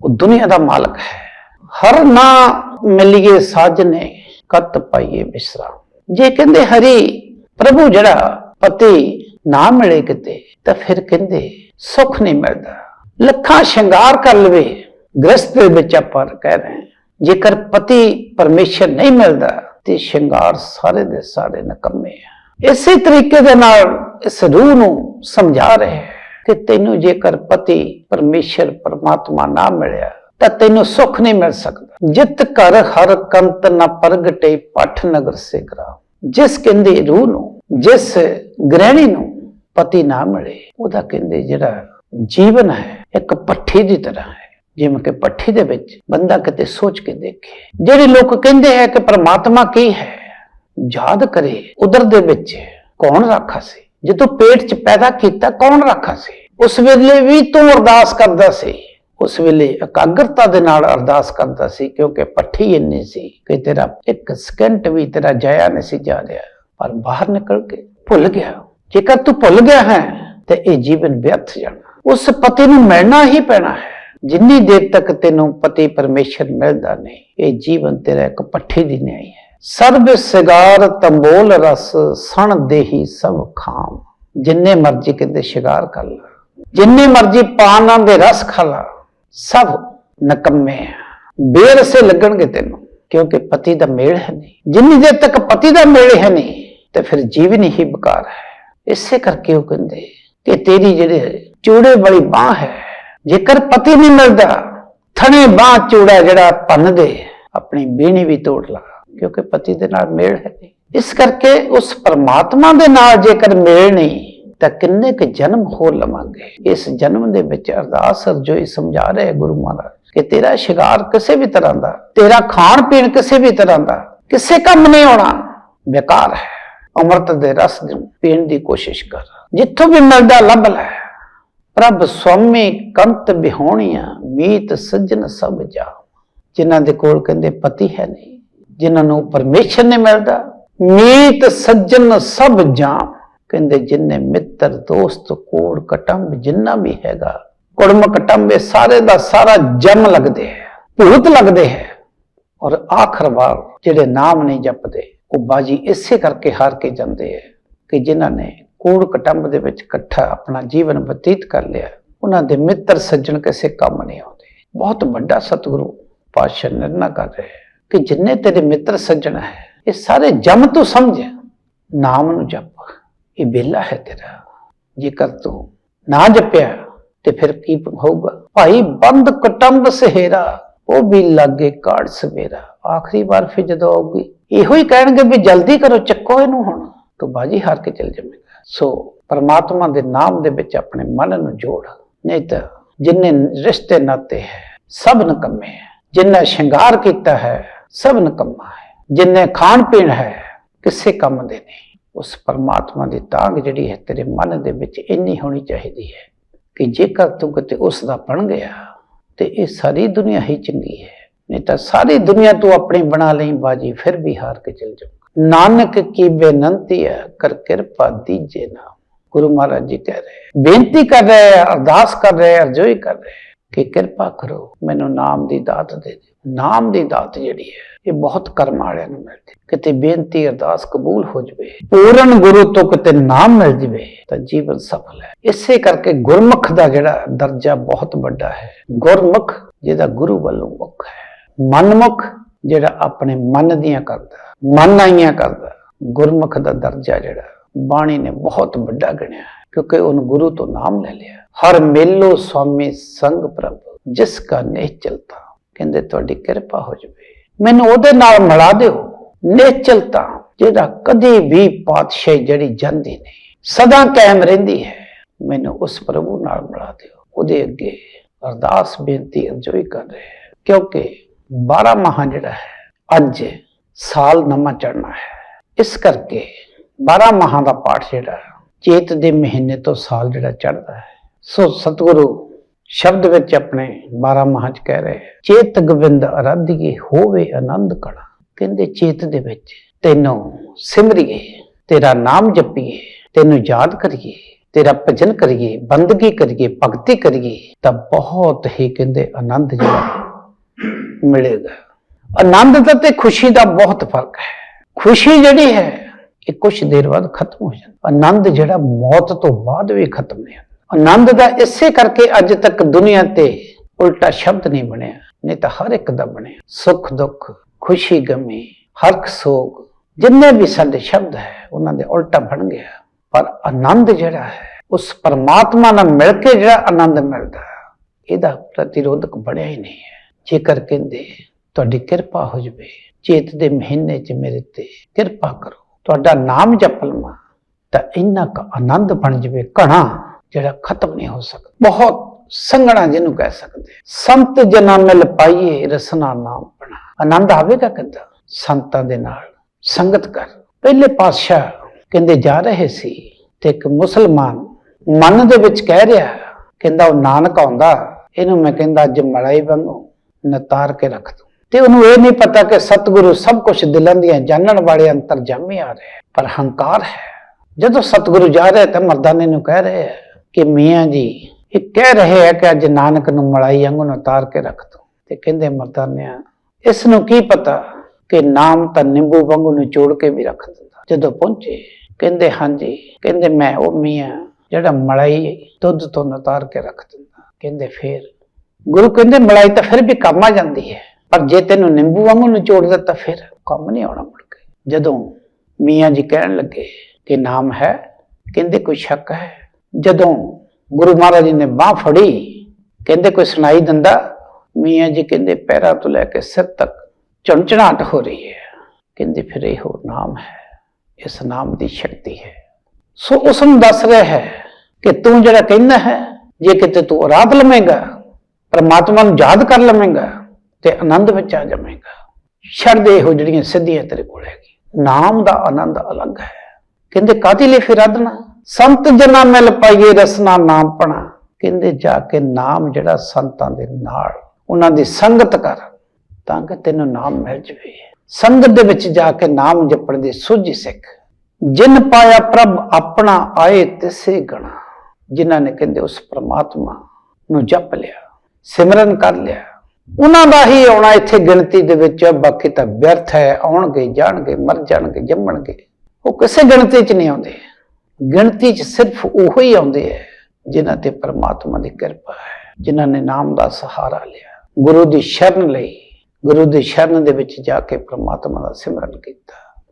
ਉਹ ਦੁਨੀਆ ਦਾ ਮਾਲਕ ਹੈ। ਹਰ ਨਾ ਮਿਲੀਏ ਸਾਜਨੇ, ਕਤ ਪਾਈਏ ਵਿਸਰਾਮ ਜੇ ਕਹਿੰਦੇ ਹਰੀ, ਪ੍ਰਭੂ ਜਿਹੜਾ ਪਤੀ ਨਾ ਮਿਲੇ ਕਿਤੇ, ਤਾਂ ਫਿਰ ਕਹਿੰਦੇ ਸੁੱਖ ਨਹੀਂ ਮਿਲਦਾ। ਲੱਖਾਂ ਸ਼ਿੰਗਾਰ ਕਰ ਲਵੇ। ਗ੍ਰਸਤ ਦੇ ਵਿੱਚ ਆਪਾਂ ਕਹਿ ਰਹੇ ਹਾਂ, ਜੇਕਰ ਪਤੀ ਪਰਮੇਸ਼ਰ ਨਹੀਂ ਮਿਲਦਾ, ਤੇ ਸ਼ਿੰਗਾਰ ਸਾਰੇ ਦੇ ਸਾਰੇ ਨਕਮੇ ਆ। ਇਸੇ ਤਰੀਕੇ ਦੇ ਨਾਲ ਇਸ ਰੂਹ ਨੂੰ ਸਮਝਾ ਰਹੇ ਹੈ ਕਿ ਤੈਨੂੰ ਜੇਕਰ ਪਤੀ ਪਰਮੇਸ਼ਰ ਪਰਮਾਤਮਾ ਨਾ ਮਿਲਿਆ, ਤਾਂ ਤੈਨੂੰ ਸੁੱਖ ਨਹੀਂ ਮਿਲ ਸਕਦਾ। ਜਿਤ ਘਰ ਹਰ ਕੰਤ ਨਾ ਪ੍ਰਗਟੇ ਪਠ ਨਗਰ ਸੇ ਗ੍ਰਾਮ ਜਿਸ ਕਹਿੰਦੇ ਰੂਹ ਨੂੰ, ਜਿਸ ਗ੍ਰਹਿਣੀ ਨੂੰ ਪਤੀ ਨਾ ਮਿਲੇ, ਉਹਦਾ ਕਹਿੰਦੇ ਜਿਹੜਾ ਜੀਵਨ ਹੈ, ਇੱਕ ਪੱਠੀ ਦੀ ਤਰ੍ਹਾਂ ਹੈ। ਜਿਵੇਂ ਕਿ ਪੱਠੀ ਦੇ ਵਿੱਚ ਬੰਦਾ ਕਿਤੇ ਸੋਚ ਕੇ ਦੇਖੇ। ਜਿਹੜੇ ਲੋਕ ਕਹਿੰਦੇ ਹੈ ਕਿ ਪ੍ਰਮਾਤਮਾ ਕੀ ਹੈ, ਯਾਦ ਕਰੇ, ਉਦਰ ਦੇ ਵਿੱਚ ਕੌਣ ਰਾਖਾ ਸੀ? ਜਦੋਂ ਪੇਟ 'ਚ ਪੈਦਾ ਕੀਤਾ, ਕੌਣ ਰਾਖਾ ਸੀ? ਉਸ ਵੇਲੇ ਵੀ ਤੂੰ ਅਰਦਾਸ ਕਰਦਾ ਸੀ। ਉਸ ਵੇਲੇ ਇਕਾਗਰਤਾ ਦੇ ਨਾਲ ਅਰਦਾਸ ਕਰਦਾ ਸੀ, ਕਿਉਂਕਿ ਪੱਠੀ ਇੰਨੀ ਸੀ ਕਿ ਤੇਰਾ ਇੱਕ ਸਕਿੰਟ ਵੀ ਤੇਰਾ ਜਾਇਆ ਨਹੀਂ ਸੀ ਜਾ ਰਿਹਾ। ਪਰ ਬਾਹਰ ਨਿਕਲ ਕੇ ਭੁੱਲ ਗਿਆ। ਜੇਕਰ ਤੂੰ ਭੁੱਲ ਗਿਆ ਹੈ, ਤੇ ਇਹ ਜੀਵਨ ਵਿਅਰਥ ਜਾਣਾ। ਉਸ ਪਤੀ ਨੂੰ ਮਿਲਣਾ ਹੀ ਪੈਣਾ ਹੈ। ਜਿੰਨੀ ਦੇਰ ਤੱਕ ਤੈਨੂੰ ਪਤੀ ਪਰਮੇਸ਼ਰ ਮਿਲਦਾ ਨਹੀਂ, ਇਹ ਜੀਵਨ ਤੇਰਾ ਇੱਕ ਪੱਠੀ ਦੀ ਨਿਆਈ ਹੈ। ਸਰਬ ਸਿਗਾਰ ਤੰਬੋਲ ਰਸ, ਸਣ ਦੇਹੀ ਸਭ ਖਾਮ। ਜਿੰਨੇ ਮਰਜ਼ੀ ਕਿਤੇ ਸ਼ਿਗਾਰ ਕਰ ਲਾ, ਜਿੰਨੇ ਮਰਜ਼ੀ ਪਾਨਾਂ ਦੇ ਰਸ ਖਾ ਲਾ, ਸਭ ਨਕਮੇ ਆ ਬੇਰਸੇ ਲੱਗਣਗੇ ਤੈਨੂੰ, ਕਿਉਂਕਿ ਪਤੀ ਦਾ ਮੇਲ ਹੈ ਨਹੀਂ। ਜਿੰਨੀ ਦੇਰ ਤੱਕ ਪਤੀ ਦਾ ਮੇਲ ਹੈ ਨਹੀਂ, ਤੇ ਫਿਰ ਜੀਵਨ ਹੀ ਬੇਕਾਰ ਹੈ। ਇਸੇ ਕਰਕੇ ਉਹ ਕਹਿੰਦੇ ਕਿ ਤੇਰੀ ਜਿਹੜੇ ਚੂੜੇ ਵਾਲੀ ਬਾਹ ਹੈ ਜੇਕਰ ਪਤੀ ਨਹੀਂ ਮਿਲਦਾ, ਥਣੇ ਬਾਹ ਚੂੜਾ ਜਿਹੜਾ ਭੰਨ ਦੇ, ਆਪਣੀ ਬੀਣੀ ਵੀ ਤੋੜ ਲਾ, ਕਿਉਂਕਿ ਪਤੀ ਦੇ ਨਾਲ ਮੇਲ ਹੈ ਨਹੀਂ। ਇਸ ਕਰਕੇ ਉਸ ਪਰਮਾਤਮਾ ਦੇ ਨਾਲ ਜੇਕਰ ਮੇਲ ਨਹੀਂ, ਤਾਂ ਕਿੰਨੇ ਕੁ ਜਨਮ ਹੋ ਲਵਾਂਗੇ? ਇਸ ਜਨਮ ਦੇ ਵਿੱਚ ਅਰਦਾਸ ਅਰਜ਼ੋਈ ਸਮਝਾ ਰਹੇ ਗੁਰੂ ਮਹਾਰਾਜ ਕਿ ਤੇਰਾ ਸ਼ਿਕਾਰ ਕਿਸੇ ਵੀ ਤਰ੍ਹਾਂ ਦਾ, ਤੇਰਾ ਖਾਣ ਪੀਣ ਕਿਸੇ ਵੀ ਤਰ੍ਹਾਂ ਦਾ, ਕਿਸੇ ਕੰਮ ਨਹੀਂ ਆਉਣਾ, ਬੇਕਾਰ ਹੈ। ਅੰਮ੍ਰਿਤ ਦੇ ਰਸ ਨੂੰ ਪੀਣ ਦੀ ਕੋਸ਼ਿਸ਼ ਕਰ। ਜਿੱਥੋਂ ਵੀ ਮਿਲਦਾ, ਲੱਭ ਲੈ। ਪ੍ਰਭ ਸੁਆਮੀ ਕੰਤ ਬਿਹੋਣੀਆਂ, ਮੀਤ ਸੱਜਣ ਸਭ ਜਾ ਜਿਨ੍ਹਾਂ ਦੇ ਕੋਲ ਕਹਿੰਦੇ ਪਤੀ ਹੈ ਨਹੀਂ, ਜਿਨ੍ਹਾਂ ਨੂੰ ਪਰਮੇਸ਼ਰ ਨੇ ਮਿਲਦਾ, ਮੀਤ ਸੱਜਣ ਸਭ ਜਾਮ ਕਹਿੰਦੇ ਜਿੰਨੇ ਮਿੱਤਰ, ਦੋਸਤ, ਕੋੜ, ਕਟੰਬ ਜਿੰਨਾ ਵੀ ਹੈਗਾ, ਕੁੜਮ ਕਟੰਬ ਸਾਰੇ ਦਾ ਸਾਰਾ ਜਮ ਲੱਗਦੇ ਹੈ, ਭੂਤ ਲੱਗਦੇ ਹੈ। ਔਰ ਆਖਰ ਵਾਰ ਜਿਹੜੇ ਨਾਮ ਨਹੀਂ ਜਪਦੇ, ਉਹ ਬਾਜੀ ਇਸੇ ਕਰਕੇ ਹਾਰ ਕੇ ਜਾਂਦੇ ਹੈ ਕਿ ਜਿਨ੍ਹਾਂ ਨੇ ਕੂੜ ਕਟੰਬ ਦੇ ਵਿੱਚ ਇਕੱਠਾ ਆਪਣਾ ਜੀਵਨ ਬਤੀਤ ਕਰ ਲਿਆ। ਉਹਨਾਂ ਦੇ ਮਿੱਤਰ ਸੱਜਣ ਕਿਸੇ ਕੰਮ ਨਹੀਂ ਆਉਂਦੇ। ਬਹੁਤ ਵੱਡਾ ਸਤਿਗੁਰੂ ਪਾਤਸ਼ਾਹ ਨਿਰਣਾ ਕਰ ਰਹੇ ਕਿ ਜਿੰਨੇ ਤੇਰੇ ਮਿੱਤਰ ਸੱਜਣ ਹੈ, ਇਹ ਸਾਰੇ ਜਮ ਤੂੰ ਸਮਝ। ਨਾਮ ਨੂੰ ਜਪ। ਇਹ ਬੇਲਾ ਹੈ ਤੇਰਾ। ਜੇਕਰ ਤੂੰ ਨਾ ਜਪਿਆ, ਤੇ ਫਿਰ ਕੀ ਹੋਊਗਾ? ਭਾਈ ਬੰਦ ਕਟੰਬ ਸਹੇਰਾ, ਉਹ ਵੀ ਲਾਗੇ ਕਾੜ ਸਵੇਰਾ। ਆਖਰੀ ਵਾਰ ਫਿਰ ਜਦੋਂ ਆਊਗੀ, ਇਹੋ ਹੀ ਕਹਿਣਗੇ ਵੀ ਜਲਦੀ ਕਰੋ, ਚੱਕੋ ਇਹਨੂੰ ਹੁਣ। ਤੂੰ ਬਾਜੀ ਹਾਰ ਕੇ ਚਲ ਜਾਵੇਗਾ ਸੋ ਪਰਮਾਤਮਾ ਦੇ ਨਾਮ ਦੇ ਵਿੱਚ ਆਪਣੇ ਮਨ ਨੂੰ ਜੋੜ। ਨਹੀਂ ਤਾਂ ਜਿੰਨੇ ਰਿਸ਼ਤੇ ਨਾਤੇ ਹੈ, ਸਭ ਨਕਮੇ ਹੈ। ਜਿੰਨਾ ਸ਼ਿੰਗਾਰ ਕੀਤਾ ਹੈ, ਸਭ ਨਕਮਾ ਹੈ। ਜਿੰਨੇ ਖਾਣ ਪੀਣ ਹੈ, ਕਿਸੇ ਕੰਮ ਦੇ ਨਹੀਂ। ਉਸ ਪਰਮਾਤਮਾ ਦੀ ਤਾਂਗ ਜਿਹੜੀ ਹੈ ਤੇਰੇ ਮਨ ਦੇ ਵਿੱਚ ਇੰਨੀ ਹੋਣੀ ਚਾਹੀਦੀ ਹੈ ਕਿ ਜੇਕਰ ਤੂੰ ਕਿਤੇ ਉਸ ਦਾ ਬਣ ਗਿਆ, ਤੇ ਇਹ ਸਾਰੀ ਦੁਨੀਆ ਹੀ ਚੰਗੀ ਹੈ। ਨਹੀਂ ਤਾਂ ਸਾਰੀ ਦੁਨੀਆ ਤੂੰ ਆਪਣੀ ਬਣਾ ਲਈ, ਬਾਜੀ, ਫਿਰ ਵੀ ਹਾਰ ਕੇ ਚਲ ਜਾਊਗਾ। ਨਾਨਕ ਕੀ ਬੇਨੰਤੀ ਹੈ? ਕਰ ਕਿਰਪਾ ਦੀਜੇ ਨਾ ਗੁਰੂ ਮਹਾਰਾਜ ਜੀ ਕਹਿ ਰਹੇ ਬੇਨਤੀ ਕਰ ਰਹੇ ਅਰਦਾਸ ਕਰ ਰਹੇ ਅਰਜ਼ੋਈ ਕਰ ਰਹੇ ਕਿ ਕਿਰਪਾ ਕਰੋ, ਮੈਨੂੰ ਨਾਮ ਦੀ ਦਾਤ ਦੇ ਦਿਓ। ਨਾਮ ਦੀ ਦਾਤ ਜਿਹੜੀ ਹੈ, ਇਹ ਬਹੁਤ ਕਰਮ ਵਾਲਿਆਂ ਨੂੰ ਮਿਲਦੀ ਕਿਤੇ ਬੇਨਤੀ, ਅਰਦਾਸ ਕਬੂਲ ਹੋ ਜਵੇ, ਪੂਰਨ ਗੁਰੂ ਤੋਂ ਕਿਤੇ ਨਾਮ ਮਿਲ ਜਵੇ, ਤਾਂ ਜੀਵਨ ਸਫਲ ਹੈ। ਇਸੇ ਕਰਕੇ ਗੁਰਮੁਖ ਦਾ ਜਿਹੜਾ ਦਰਜਾ ਬਹੁਤ ਵੱਡਾ ਹੈ। ਗੁਰਮੁਖ ਜਿਹਦਾ ਗੁਰੂ ਵੱਲੋਂ ਮੁਖ ਹੈ। ਮਨਮੁਖ ਜਿਹੜਾ ਆਪਣੇ ਮਨ ਦੀਆਂ ਕਰਦਾ ਮਨ ਆਈਆਂ ਕਰਦਾ, ਗੁਰਮੁਖ ਦਾ ਦਰਜਾ ਜਿਹੜਾ, ਬਾਣੀ ਨੇ ਬਹੁਤ ਵੱਡਾ ਗਿਣਿਆ ਕਿਉਂਕਿ ਉਹਨ ਗੁਰੂ ਤੋਂ ਨਾਮ ਲੈ ਲਿਆ ਹਰ ਮੇਲੋ ਸੁਆਮੀ ਸੰਗ ਪ੍ਰਭ, ਜਿਸ ਕਾ ਨਿਹਚਲਤਾ ਕਹਿੰਦੇ ਤੁਹਾਡੀ ਕਿਰਪਾ ਹੋ ਜਵੇ। ਮੈਨੂੰ ਉਹਦੇ ਨਾਲ ਮਿਲਾ ਦਿਓ ਨਿਹਚਲਤਾ ਜਿਹੜਾ ਕਦੇ ਵੀ ਪਾਤਸ਼ਾਹੀ ਜਿਹੜੀ ਜਾਂਦੀ ਨਹੀਂ। ਸਦਾ ਕਾਇਮ ਰਹਿੰਦੀ ਹੈ, ਮੈਨੂੰ ਉਸ ਪ੍ਰਭੂ ਨਾਲ ਮਿਲਾ ਦਿਓ। ਉਹਦੇ ਅੱਗੇ ਅਰਦਾਸ ਬੇਨਤੀ ਅਰਜ਼ੋਈ ਕਰ ਰਹੇ ਕਿਉਂਕਿ 12 ਮਾਹ ਜਿਹੜਾ ਹੈ, ਅੱਜ ਸਾਲ ਨਵਾਂ ਚੜਨਾ ਹੈ। ਇਸ ਕਰਕੇ 12 ਮਹਾ ਦਾ ਪਾਠ ਜਿਹੜਾ ਚੇਤ ਦੇ ਮਹੀਨੇ ਤੋਂ ਸਾਲ ਜਿਹੜਾ ਚੜਦਾ ਹੈ, ਸੋ ਸਤਿਗੁਰੂ ਸ਼ਬਦ ਵਿੱਚ ਆਪਣੇ 12 ਮਹਾਂ ਚ ਕਹਿ ਰਹੇ, ਚੇਤ ਗੋਬਿੰਦ ਅਰਾਧੀਏ ਹੋਵੇ ਆਨੰਦ ਕਣਾ ਕਹਿੰਦੇ ਚੇਤ ਦੇ ਵਿੱਚ, ਤੈਨੂੰ ਸਿਮਰੀਏ, ਤੇਰਾ ਨਾਮ ਜਪੀਏ, ਤੈਨੂੰ ਯਾਦ ਕਰੀਏ, ਤੇਰਾ ਭਜਨ ਕਰੀਏ, ਬੰਦਗੀ ਕਰੀਏ, ਭਗਤੀ ਕਰੀਏ, ਤਾਂ ਬਹੁਤ ਹੀ ਕਹਿੰਦੇ ਆਨੰਦ ਜਿਹੜਾ ਮਿਲੇਗਾ। ਆਨੰਦ ਤੇ ਖੁਸ਼ੀ ਦਾ ਬਹੁਤ ਫ਼ਰਕ ਹੈ। ਖੁਸ਼ੀ ਜਿਹੜੀ ਹੈ, ਇਹ ਕੁਝ ਦੇਰ ਬਾਅਦ ਖਤਮ ਹੋ ਜਾਂਦੀ। ਆਨੰਦ ਜਿਹੜਾ ਮੌਤ ਤੋਂ ਬਾਅਦ ਵੀ ਖਤਮ ਨਹੀਂ ਹੁੰਦਾ। ਆਨੰਦ ਦਾ ਇਸੇ ਕਰਕੇ ਅੱਜ ਤੱਕ ਦੁਨੀਆ ਤੇ ਉਲਟਾ ਸ਼ਬਦ ਨਹੀਂ ਬਣਿਆ, ਨਹੀਂ ਤਾਂ ਹਰ ਇੱਕ ਦਾ ਬਣਿਆ। ਸੁੱਖ, ਦੁੱਖ, ਖੁਸ਼ੀ, ਗਮੀ, ਹਰਖ, ਸੋਗ, ਜਿੰਨੇ ਵੀ ਸਾਡੇ ਸ਼ਬਦ ਹੈ, ਉਹਨਾਂ ਦੇ ਉਲਟਾ ਬਣ ਗਿਆ। ਪਰ ਆਨੰਦ ਜਿਹੜਾ ਹੈ, ਉਸ ਪਰਮਾਤਮਾ ਨਾਲ ਮਿਲ ਕੇ ਜਿਹੜਾ ਆਨੰਦ ਮਿਲਦਾ, ਇਹਦਾ ਪ੍ਰਤੀਰੋਧਕ ਬਣਿਆ ਹੀ ਨਹੀਂ ਹੈ। ਜੇਕਰ ਕਹਿੰਦੇ, ਤੁਹਾਡੀ ਕਿਰਪਾ ਹੋ ਜਵੇ, ਚੇਤ ਦੇ ਮਹੀਨੇ 'ਚ ਮੇਰੇ ਤੇ ਕਿਰਪਾ ਕਰੋ। ਤੁਹਾਡਾ ਨਾਮ ਜਪ ਲਵਾਂ, ਤਾਂ ਇੰਨਾ ਕੁ ਆਨੰਦ ਬਣ ਜਵੇ ਘਣਾ ਜਿਹੜਾ ਖਤਮ ਨਹੀਂ ਹੋ ਸਕਦਾ। ਬਹੁਤ ਸੰਗਣਾ ਜਿਹਨੂੰ ਕਹਿ ਸਕਦੇ ਸੰਤ ਜਨਾਂ ਮਿਲ ਪਾਈਏ, ਰਸਨਾ ਨਾਮ ਬਣਾ। ਆਨੰਦ ਆਵੇਗਾ ਕਿੱਦਾਂ ਸੰਤਾਂ ਦੇ ਨਾਲ ਸੰਗਤ ਕਰ। ਪਹਿਲੇ ਪਾਤਸ਼ਾਹ ਕਹਿੰਦੇ ਜਾ ਰਹੇ ਸੀ ਤੇ ਇੱਕ ਮੁਸਲਮਾਨ ਮਨ ਦੇ ਵਿੱਚ ਕਹਿ ਰਿਹਾ, ਕਹਿੰਦਾ, ਉਹ ਨਾਨਕ ਆਉਂਦਾ, ਇਹਨੂੰ ਮੈਂ ਕਹਿੰਦਾ ਅੱਜ ਮਲਾਈ ਵਾਂਗੂ ਨਤਾਰ ਕੇ ਰੱਖ ਦੂੰ। ਤੇ ਉਹਨੂੰ ਇਹ ਨਹੀਂ ਪਤਾ ਕਿ ਸਤਿਗੁਰੂ ਸਭ ਕੁਝ ਦਿਲਾਂ ਦੀਆਂ ਜਾਣਨ ਵਾਲੇ ਅੰਤਰਜਾਮੀ ਆ ਰਹੇ। ਪਰ ਹੰਕਾਰ ਹੈ। ਜਦੋਂ ਸਤਿਗੁਰੂ ਜਾ ਰਹੇ ਤਾਂ ਮਰਦਾਨੇ ਨੂੰ ਕਹਿ ਰਹੇ ਕਿ ਮੀਆਂ ਜੀ, ਇਹ ਕਹਿ ਰਹੇ ਹੈ ਕਿ ਅੱਜ ਨਾਨਕ ਨੂੰ ਮਲਾਈ ਵਾਂਗੂ ਨਤਾਰ ਕੇ ਰੱਖ ਦੋ। ਤੇ ਕਹਿੰਦੇ ਮਰਦਾਨਿਆਂ, ਇਸ ਨੂੰ ਕੀ ਪਤਾ ਕਿ ਨਾਮ ਤਾਂ ਨਿੰਬੂ ਵਾਂਗੂ ਨਿਚੋੜ ਕੇ ਵੀ ਰੱਖ ਦਿੰਦਾ। ਜਦੋਂ ਪਹੁੰਚੇ, ਕਹਿੰਦੇ ਹਾਂਜੀ, ਕਹਿੰਦੇ ਮੈਂ ਉਹ ਮੀਆਂ ਜਿਹੜਾ ਮਲਾਈ ਦੁੱਧ ਤੋਂ ਨਤਾਰ ਕੇ ਰੱਖ ਦਿੰਦਾ। ਕਹਿੰਦੇ ਫੇਰ ਗੁਰੂ ਕਹਿੰਦੇ, ਮਲਾਈ ਤਾਂ ਫਿਰ ਵੀ ਕੰਮ ਆ ਜਾਂਦੀ ਹੈ। ਪਰ ਜੇ ਤੈਨੂੰ ਨਿੰਬੂ ਵਾਂਗੂ ਨਿਚੋੜ ਦਿੱਤਾ ਫਿਰ ਕੰਮ ਨਹੀਂ ਆਉਣਾ ਮੁੜ ਕੇ। ਜਦੋਂ ਮੀਆਂ ਜੀ ਕਹਿਣ ਲੱਗੇ ਕਿ ਨਾਮ ਹੈ, ਕਹਿੰਦੇ, ਕੋਈ ਸ਼ੱਕ ਹੈ? ਜਦੋਂ ਗੁਰੂ ਮਹਾਰਾਜ ਜੀ ਨੇ ਬਾਹ ਫੜੀ, ਕਹਿੰਦੇ, ਕੋਈ ਸੁਣਾਈ ਦਿੰਦਾ? ਮੀਆਂ ਜੀ ਕਹਿੰਦੇ, ਪੈਰਾਂ ਤੋਂ ਲੈ ਕੇ ਸਿਰ ਤੱਕ ਝਣਝਣਾਟ ਹੋ ਰਹੀ ਹੈ। ਕਹਿੰਦੇ, ਫਿਰ ਇਹੋ ਨਾਮ ਹੈ, ਇਸ ਨਾਮ ਦੀ ਸ਼ਕਤੀ ਹੈ। ਸੋ ਉਸ ਨੂੰ ਦੱਸ ਰਿਹਾ ਹੈ ਕਿ ਤੂੰ ਜਿਹੜਾ ਕਹਿੰਦਾ ਹੈ, ਜੇ ਕਿਤੇ ਤੂੰ ਆਰਾਧ ਲਵੇਂਗਾ ਪਰਮਾਤਮਾ ਨੂੰ ਯਾਦ ਕਰ ਲਵੇਂਗਾ ਤੇ ਆਨੰਦ ਵਿੱਚ ਆ ਜਾਵੇਂਗਾ। ਛੱਡ ਇਹੋ ਜਿਹੜੀਆਂ ਸਿੱਧੀਆਂ ਤੇਰੇ ਕੋਲ ਹੈਗੀ ਨਾਮ ਦਾ ਆਨੰਦ ਅਲੱਗ ਹੈ। ਕਹਿੰਦੇ, ਕਾਹਦੇ ਲਈ ਫਿਰ ਆਦਨਾ ਸੰਤ ਜਨਾ ਮਿਲ ਪਾਈਏ ਰਸਨਾ ਨਾਮ ਪਣਾ। ਕਹਿੰਦੇ, ਜਾ ਕੇ ਨਾਮ ਜਿਹੜਾ ਸੰਤਾਂ ਦੇ ਨਾਲ, ਉਹਨਾਂ ਦੀ ਸੰਗਤ ਕਰ, ਤਾਂ ਕਿ ਤੈਨੂੰ ਨਾਮ ਮਿਲ ਜਵੇ। ਸੰਗਤ ਦੇ ਵਿੱਚ ਜਾ ਕੇ ਨਾਮ ਜਪਣ ਦੀ ਸੁਝੀ ਸਿੱਖ। ਜਿਨ ਪਾਇਆ ਪ੍ਰਭ ਆਪਣਾ ਆਏ ਤਿਸੇ ਗਣਾ। ਜਿਨ੍ਹਾਂ ਨੇ ਕਹਿੰਦੇ, ਉਸ ਪ੍ਰਮਾਤਮਾ ਨੂੰ ਜਪ ਲਿਆ। ਸਿਮਰਨ ਕਰ ਲਿਆ। ਉਹਨਾਂ ਦਾ ਹੀ ਆਉਣਾ ਇੱਥੇ ਗਿਣਤੀ ਦੇ ਵਿੱਚ, ਬਾਕੀ ਤਾਂ ਵਿਅਰਥ ਹੈ, ਆਉਣਗੇ, ਜਾਣਗੇ, ਮਰ ਜਾਣਗੇ, ਜੰਮਣਗੇ। ਉਹ ਕਿਸੇ ਗਿਣਤੀ 'ਚ ਨਹੀਂ ਆਉਂਦੇ। ਗਿਣਤੀ 'ਚ ਸਿਰਫ ਉਹੋ ਹੀ ਆਉਂਦੇ ਹੈ, ਜਿਨ੍ਹਾਂ ਤੇ ਪ੍ਰਮਾਤਮਾ ਦੀ ਕਿਰਪਾ ਹੈ, ਜਿਨ੍ਹਾਂ ਨੇ ਨਾਮ ਦਾ ਸਹਾਰਾ ਲਿਆ। ਗੁਰੂ ਦੀ ਸ਼ਰਨ ਲਈ, ਗੁਰੂ ਦੀ ਸ਼ਰਨ ਦੇ ਵਿੱਚ ਜਾ ਕੇ ਪ੍ਰਮਾਤਮਾ ਦਾ ਸਿਮਰਨ ਕੀਤਾ।